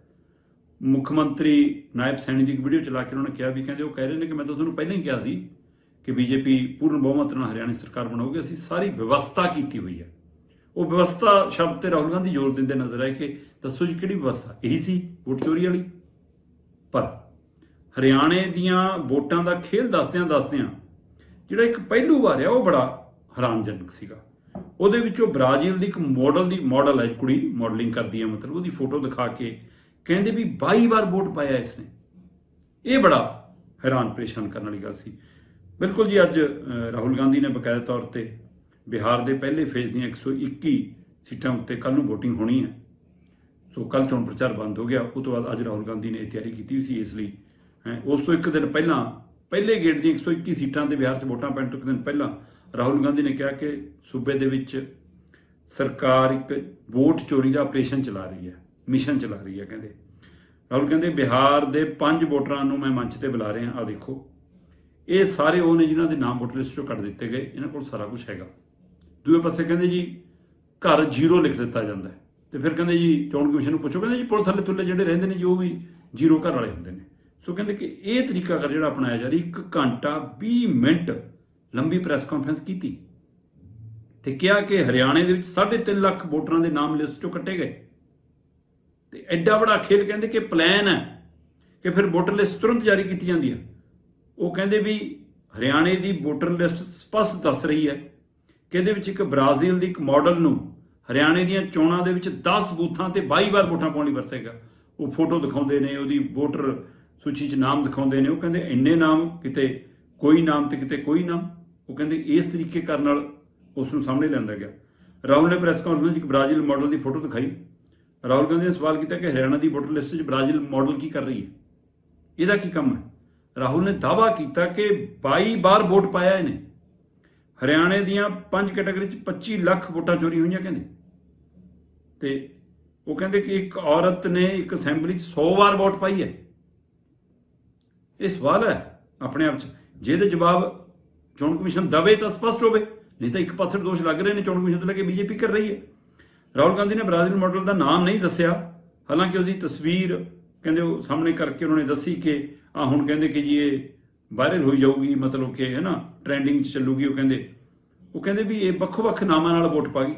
ਮੁੱਖ ਮੰਤਰੀ ਨਾਇਬ ਸੈਣੀ ਦੀ ਇੱਕ ਵੀਡੀਓ ਚਲਾ ਕੇ ਉਹਨਾਂ ਨੇ ਕਿਹਾ ਵੀ ਕਹਿੰਦੇ ਉਹ ਕਹਿ ਰਹੇ ਨੇ ਕਿ ਮੈਂ ਤਾਂ ਤੁਹਾਨੂੰ ਪਹਿਲਾਂ ਹੀ ਕਿਹਾ ਸੀ ਕਿ ਬੀਜੇਪੀ ਪੂਰਨ ਬਹੁਮਤ ਨਾਲ ਹਰਿਆਣਾ ਸਰਕਾਰ ਬਣਾਉਗੀ, ਅਸੀਂ ਸਾਰੀ ਵਿਵਸਥਾ ਕੀਤੀ ਹੋਈ ਹੈ। ਉਹ ਵਿਵਸਥਾ ਸ਼ਬਦ ਤੇ ਰਾਹੁਲ ਗਾਂਧੀ ਜ਼ੋਰ ਦਿੰਦੇ ਨਜ਼ਰ ਆਏ ਕਿ ਦੱਸੋ ਜੀ ਕਿਹੜੀ ਵਿਵਸਥਾ? ਇਹੀ ਸੀ ਵੋਟ ਚੋਰੀ ਵਾਲੀ? ਪਰ ਹਰਿਆਣੇ ਦੀਆਂ ਵੋਟਾਂ ਦਾ ਖੇਲ ਦੱਸਦਿਆਂ ਦੱਸਦਿਆਂ ਜਿਹੜਾ ਇੱਕ ਪਹਿਲੂ ਵਾਰ ਆ, ਉਹ ਬੜਾ ਹੈਰਾਨਜਨਕ ਸੀਗਾ। ਉਹਦੇ ਵਿੱਚੋਂ ਬ੍ਰਾਜ਼ੀਲ ਦੀ ਇੱਕ ਮਾਡਲ ਦੀ ਮਾਡਲ ਹੈ, ਕੁੜੀ ਮਾਡਲਿੰਗ ਕਰਦੀ ਹੈ, ਮਤਲਬ ਉਹਦੀ ਫੋਟੋ ਦਿਖਾ ਕੇ ਕਹਿੰਦੇ ਵੀ 22 ਵਾਰ ਵੋਟ ਪਾਇਆ ਇਸ ਨੇ ਇਹ ਬੜਾ ਹੈਰਾਨ ਪਰੇਸ਼ਾਨ ਕਰਨ ਵਾਲੀ ਗੱਲ ਸੀ। ਬਿਲਕੁਲ ਜੀ, ਅੱਜ ਰਾਹੁਲ ਗਾਂਧੀ ਨੇ ਬਕਾਇਦਾ ਤੌਰ ਤੇ ਬਿਹਾਰ ਦੇ ਪਹਿਲੇ ਫੇਜ਼ ਦੀਆਂ 121 ਸੀਟਾਂ ਉੱਤੇ ਕੱਲ ਨੂੰ VOTING ਹੋਣੀ ਹੈ। ਸੋ ਕੱਲ ਚੋਣ ਪ੍ਰਚਾਰ ਬੰਦ ਹੋ ਗਿਆ। ਉਹ ਤੋਂ ਬਾਅਦ ਅੱਜ ਰਾਹੁਲ ਗਾਂਧੀ ਨੇ ਇਹ ਤਿਆਰੀ ਕੀਤੀ ਹੋਈ ਸੀ ਇਸ ਲਈ। ਉਸ ਤੋਂ ਇੱਕ ਦਿਨ ਪਹਿਲਾਂ, ਪਹਿਲੇ ਗੇੜ ਦੀਆਂ 121 ਸੀਟਾਂ ਤੇ ਬਿਹਾਰ 'ਚ ਵੋਟਾਂ ਪੈਣ ਤੋਂ ਇੱਕ ਦਿਨ ਪਹਿਲਾਂ ਰਾਹੁਲ ਗਾਂਧੀ ਨੇ ਕਿਹਾ ਕਿ ਸੂਬੇ ਦੇ ਵਿੱਚ ਸਰਕਾਰ ਇੱਕ ਵੋਟ ਚੋਰੀ ਦਾ ਆਪਰੇਸ਼ਨ ਚਲਾ ਰਹੀ ਹੈ। ਮਿਸ਼ਨ ਚਲਾ ਰਹੀ ਹੈ ਕਹਿੰਦੇ। ਰਾਹੁਲ ਕਹਿੰਦੇ, ਬਿਹਾਰ ਦੇ ਪੰਜ ਵੋਟਰਾਂ ਨੂੰ ਮੈਂ ਮੰਚ ਤੇ ਬੁਲਾ ਰਿਹਾ ਆ ਦੇਖੋ। ਇਹ ਸਾਰੇ ਉਹ ਨੇ ਜਿਨ੍ਹਾਂ ਦੇ ਨਾਮ ਵੋਟਰ ਲਿਸਟ ਚੋਂ ਕੱਢ ਦਿੱਤੇ ਗਏ, ਇਹਨਾਂ ਕੋਲ ਸਾਰਾ ਕੁਝ ਹੈਗਾ। ਦੂਏ ਪਾਸੇ ਕਹਿੰਦੇ ਜੀ, ਘਰ ਜ਼ੀਰੋ ਲਿਖ ਦਿੱਤਾ ਜਾਂਦਾ ਹੈ। ਤੇ ਫਿਰ ਕਹਿੰਦੇ ਜੀ, ਚੋਣ ਕਮਿਸ਼ਨ ਨੂੰ ਪੁੱਛੋ, ਕਹਿੰਦੇ ਜੀ, ਪੁਲ ਥੱਲੇ ਥੱਲੇ ਜਿਹੜੇ ਰਹਿੰਦੇ ਨੇ ਜੀ, ਉਹ ਵੀ ਜ਼ੀਰੋ ਘਰ ਵਾਲੇ ਹੁੰਦੇ ਨੇ। ਸੋ ਕਹਿੰਦੇ ਕਿ ਇਹ ਤਰੀਕਾ ਕਰ ਜਿਹੜਾ ਅਪਣਾਇਆ ਜਾ ਰਿਹਾ 1 ਘੰਟਾ 20 ਮਿੰਟ ਲੰਬੀ ਪ੍ਰੈਸ ਕਾਨਫਰੰਸ ਕੀਤੀ। ਤੇ ਕਿਹਾ ਕਿ ਹਰਿਆਣੇ ਦੇ ਵਿੱਚ 3.5 ਲੱਖ ਵੋਟਰਾਂ ਦੇ ਨਾਮ ਲਿਸਟ ਚੋਂ ਕੱਟੇ ਗਏ। ਤੇ ਐਡਾ ਬੜਾ ਖੇਲ ਕਹਿੰਦੇ ਕਿ ਪਲਾਨ ਹੈ ਕਿ ਫਿਰ ਵੋਟਰ ਲਿਸਟ ਤੁਰੰਤ ਜਾਰੀ ਕੀਤੀ ਜਾਂਦੀ ਹੈ। ਉਹ ਕਹਿੰਦੇ ਵੀ ਹਰਿਆਣੇ ਦੀ ਵੋਟਰ ਲਿਸਟ ਸਪਸ਼ਟ ਦੱਸ ਰਹੀ ਹੈ ਕਿ ਇਹਦੇ ਵਿੱਚ ਇੱਕ ਬ੍ਰਾਜ਼ੀਲ ਦੀ ਇੱਕ ਮਾਡਲ ਨੂੰ ਹਰਿਆਣੇ ਦੀਆਂ ਚੋਣਾਂ ਦੇ ਵਿੱਚ 10 ਬੂਥਾਂ ਤੇ 22 ਵਾਰ ਵੋਟਾਂ ਪਾਉਣ ਲਈ ਵਰਤੇਗਾ। ਉਹ ਫੋਟੋ ਦਿਖਾਉਂਦੇ ਨੇ, ਉਹਦੀ ਵੋਟਰ ਸੂਚੀ 'ਚ ਨਾਮ ਦਿਖਾਉਂਦੇ ਨੇ। ਉਹ ਕਹਿੰਦੇ ਇੰਨੇ ਨਾਮ, ਕਿਤੇ ਕੋਈ ਨਾਮ ਤੇ ਕਿਤੇ ਕੋਈ ਨਾਮ। ਉਹ ਕਹਿੰਦੇ ਇਸ ਤਰੀਕੇ ਕਰਨ ਨਾਲ ਉਸ ਨੂੰ ਸਾਹਮਣੇ ਲਿਆਂਦਾ ਗਿਆ। ਰਾਹੁਲ ਨੇ ਪ੍ਰੈਸ ਕਾਨਫਰੰਸ 'ਚ ਇੱਕ ਬ੍ਰਾਜ਼ੀਲ ਮਾਡਲ ਦੀ ਫੋਟੋ ਦਿਖਾਈ। ਰਾਹੁਲ ਗਾਂਧੀ ਨੇ ਸਵਾਲ ਕੀਤਾ ਕਿ ਹਰਿਆਣਾ ਦੀ ਵੋਟਰ ਲਿਸਟ 'ਚ ਬ੍ਰਾਜ਼ੀਲ ਮਾਡਲ ਕੀ ਕਰ ਰਹੀ ਹੈ? ਇਹਦਾ ਕੀ ਕੰਮ ਹੈ? ਰਾਹੁਲ ਨੇ ਦਾਅਵਾ ਕੀਤਾ ਕਿ 22 ਵਾਰ ਵੋਟ ਪਾਇਆ ਇਹਨੇ। ਹਰਿਆਣੇ ਦੀਆਂ ਪੰਜ ਕੈਟਾਗਰੀ 'ਚ 25 ਲੱਖ ਵੋਟਾਂ ਚੋਰੀ ਹੋਈਆਂ ਕਹਿੰਦੇ। ਤੇ ਉਹ ਕਹਿੰਦੇ ਕਿ ਇੱਕ ਔਰਤ ਨੇ ਇੱਕ ਅਸੈਂਬਲੀ 'ਚ 100 ਵਾਰ ਵੋਟ ਪਾਈ ਹੈ। ਇਹ ਸਵਾਲ ਹੈ ਆਪਣੇ ਆਪ 'ਚ। ਜਿਹਦੇ ਜਵਾਬ ਚੋਣ ਕਮਿਸ਼ਨ ਦਵੇ ਤਾਂ ਸਪਸ਼ਟ ਹੋਵੇ, ਨਹੀਂ ਤਾਂ ਇੱਕ ਪਾਸੇ ਦੋਸ਼ ਲੱਗ ਰਹੇ ਨੇ, ਚੋਣ ਕਮਿਸ਼ਨ ਤੋਂ ਲੈ ਕੇ ਬੀਜੇਪੀ ਕਰ ਰਹੀ ਹੈ। ਰਾਹੁਲ ਗਾਂਧੀ ਨੇ ਬ੍ਰਾਜ਼ੀਲ ਮਾਡਲ ਦਾ ਨਾਮ ਨਹੀਂ ਦੱਸਿਆ। ਹਾਲਾਂਕਿ ਉਹਦੀ ਤਸਵੀਰ ਕਹਿੰਦੇ ਉਹ ਸਾਹਮਣੇ ਕਰਕੇ ਉਹਨਾਂ ਨੇ ਦੱਸੀ ਕਿ ਆ ਹੁਣ ਕਹਿੰਦੇ ਕਿ ਜੀ ਇਹ ਵਾਇਰਲ ਹੋਈ ਜਾਊਗੀ, ਮਤਲਬ ਕਿ ਹੈ ਨਾ ਟ੍ਰੈਂਡਿੰਗ 'ਚ ਚੱਲੂਗੀ। ਉਹ ਕਹਿੰਦੇ ਉਹ ਕਹਿੰਦੇ ਵੀ ਇਹ ਵੱਖੋ-ਵੱਖ ਨਾਮਾਂ ਨਾਲ ਵੋਟ ਪਾ ਗਈ।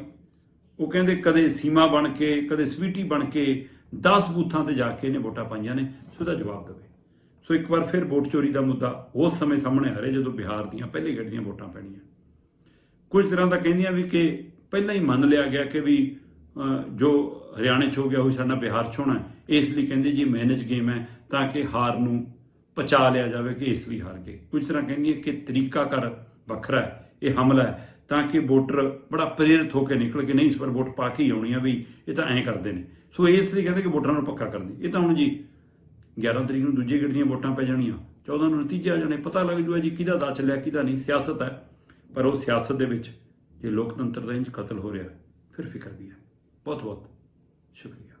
ਉਹ ਕਹਿੰਦੇ ਕਦੇ ਸੀਮਾ ਬਣ ਕੇ, ਕਦੇ ਸਵੀਟੀ ਬਣ ਕੇ 10 ਬੂਥਾਂ ਤੇ ਜਾ ਕੇ ਇਹਨੇ ਵੋਟਾਂ ਪਾਈਆਂ ਨੇ, ਸੋ ਇਹਦਾ ਜਵਾਬ ਦੇਵੇ। ਸੋ ਇੱਕ ਵਾਰ ਫਿਰ ਵੋਟ ਚੋਰੀ ਦਾ ਮੁੱਦਾ ਉਸ ਸਮੇਂ ਸਾਹਮਣੇ ਆ ਰਿਹਾ ਜਦੋਂ ਬਿਹਾਰ ਦੀਆਂ ਪਹਿਲੇ ਗੇੜ ਦੀਆਂ ਵੋਟਾਂ ਪੈਣੀਆਂ। ਕੁਝ ਤਰ੍ਹਾਂ ਦਾ ਕਹਿੰਦੀਆਂ ਵੀ ਕਿ ਪਹਿਲਾਂ ਹੀ ਮੰਨ ਲਿਆ ਗਿਆ ਕਿ ਵੀ ਜੋ ਹਰਿਆਣੇ 'ਚ ਹੋ ਗਿਆ, ਉਹ ਸਾਡਾ ਬਿਹਾਰ 'ਚ ਹੋਣਾ ਇਸ ਲਈ ਕਹਿੰਦੇ ਜੀ ਮੈਨੇਜ ਗੇਮ ਹੈ, ਤਾਂ ਕਿ ਹਾਰ ਨੂੰ ਪਚਾ ਲਿਆ ਜਾਵੇ ਕਿ ਇਸ ਲਈ ਹਾਰ ਗਏ। ਕੁਝ ਤਰ੍ਹਾਂ ਕਹਿੰਦੀ ਹੈ ਕਿ ਤਰੀਕਾ ਕਰ ਵੱਖਰਾ ਹੈ, ਇਹ ਹਮਲਾ ਹੈ, ਤਾਂ ਕਿ ਵੋਟਰ ਬੜਾ ਪ੍ਰੇਰਿਤ ਹੋ ਕੇ ਨਿਕਲ ਕੇ, ਨਹੀਂ, ਇਸ ਵਾਰ ਵੋਟ ਪਾ ਕੇ ਹੀ ਆਉਣੀ ਆ ਵੀ ਇਹ ਤਾਂ ਐਂ ਕਰਦੇ ਨੇ। ਸੋ ਇਸ ਲਈ ਕਹਿੰਦੇ ਕਿ ਵੋਟਰਾਂ ਨੂੰ ਪੱਕਾ ਕਰਨੀ ਇਹ ਤਾਂ ਹੁਣ ਜੀ 11 ਤਰੀਕ ਨੂੰ ਦੂਜੇ ਗੇੜ ਦੀਆਂ ਵੋਟਾਂ ਪੈ ਜਾਣੀਆਂ। 14 ਨੂੰ ਨਤੀਜੇ ਆ ਜਾਣੇ, ਪਤਾ ਲੱਗ ਜੂਗਾ ਜੀ ਕਿਹਦਾ ਦਾ ਚੱਲਿਆ, ਕਿਹਦਾ ਨਹੀਂ। ਸਿਆਸਤ ਹੈ, ਪਰ ਉਹ ਸਿਆਸਤ ਦੇ ਵਿੱਚ ਜੇ ਲੋਕਤੰਤਰ ਦਾ ਇੰਜ ਕਤਲ ਹੋ ਰਿਹਾ, ਫਿਰ ਫਿਕਰ ਵੀ ਹੈ। बहुत बहुत शुक्रिया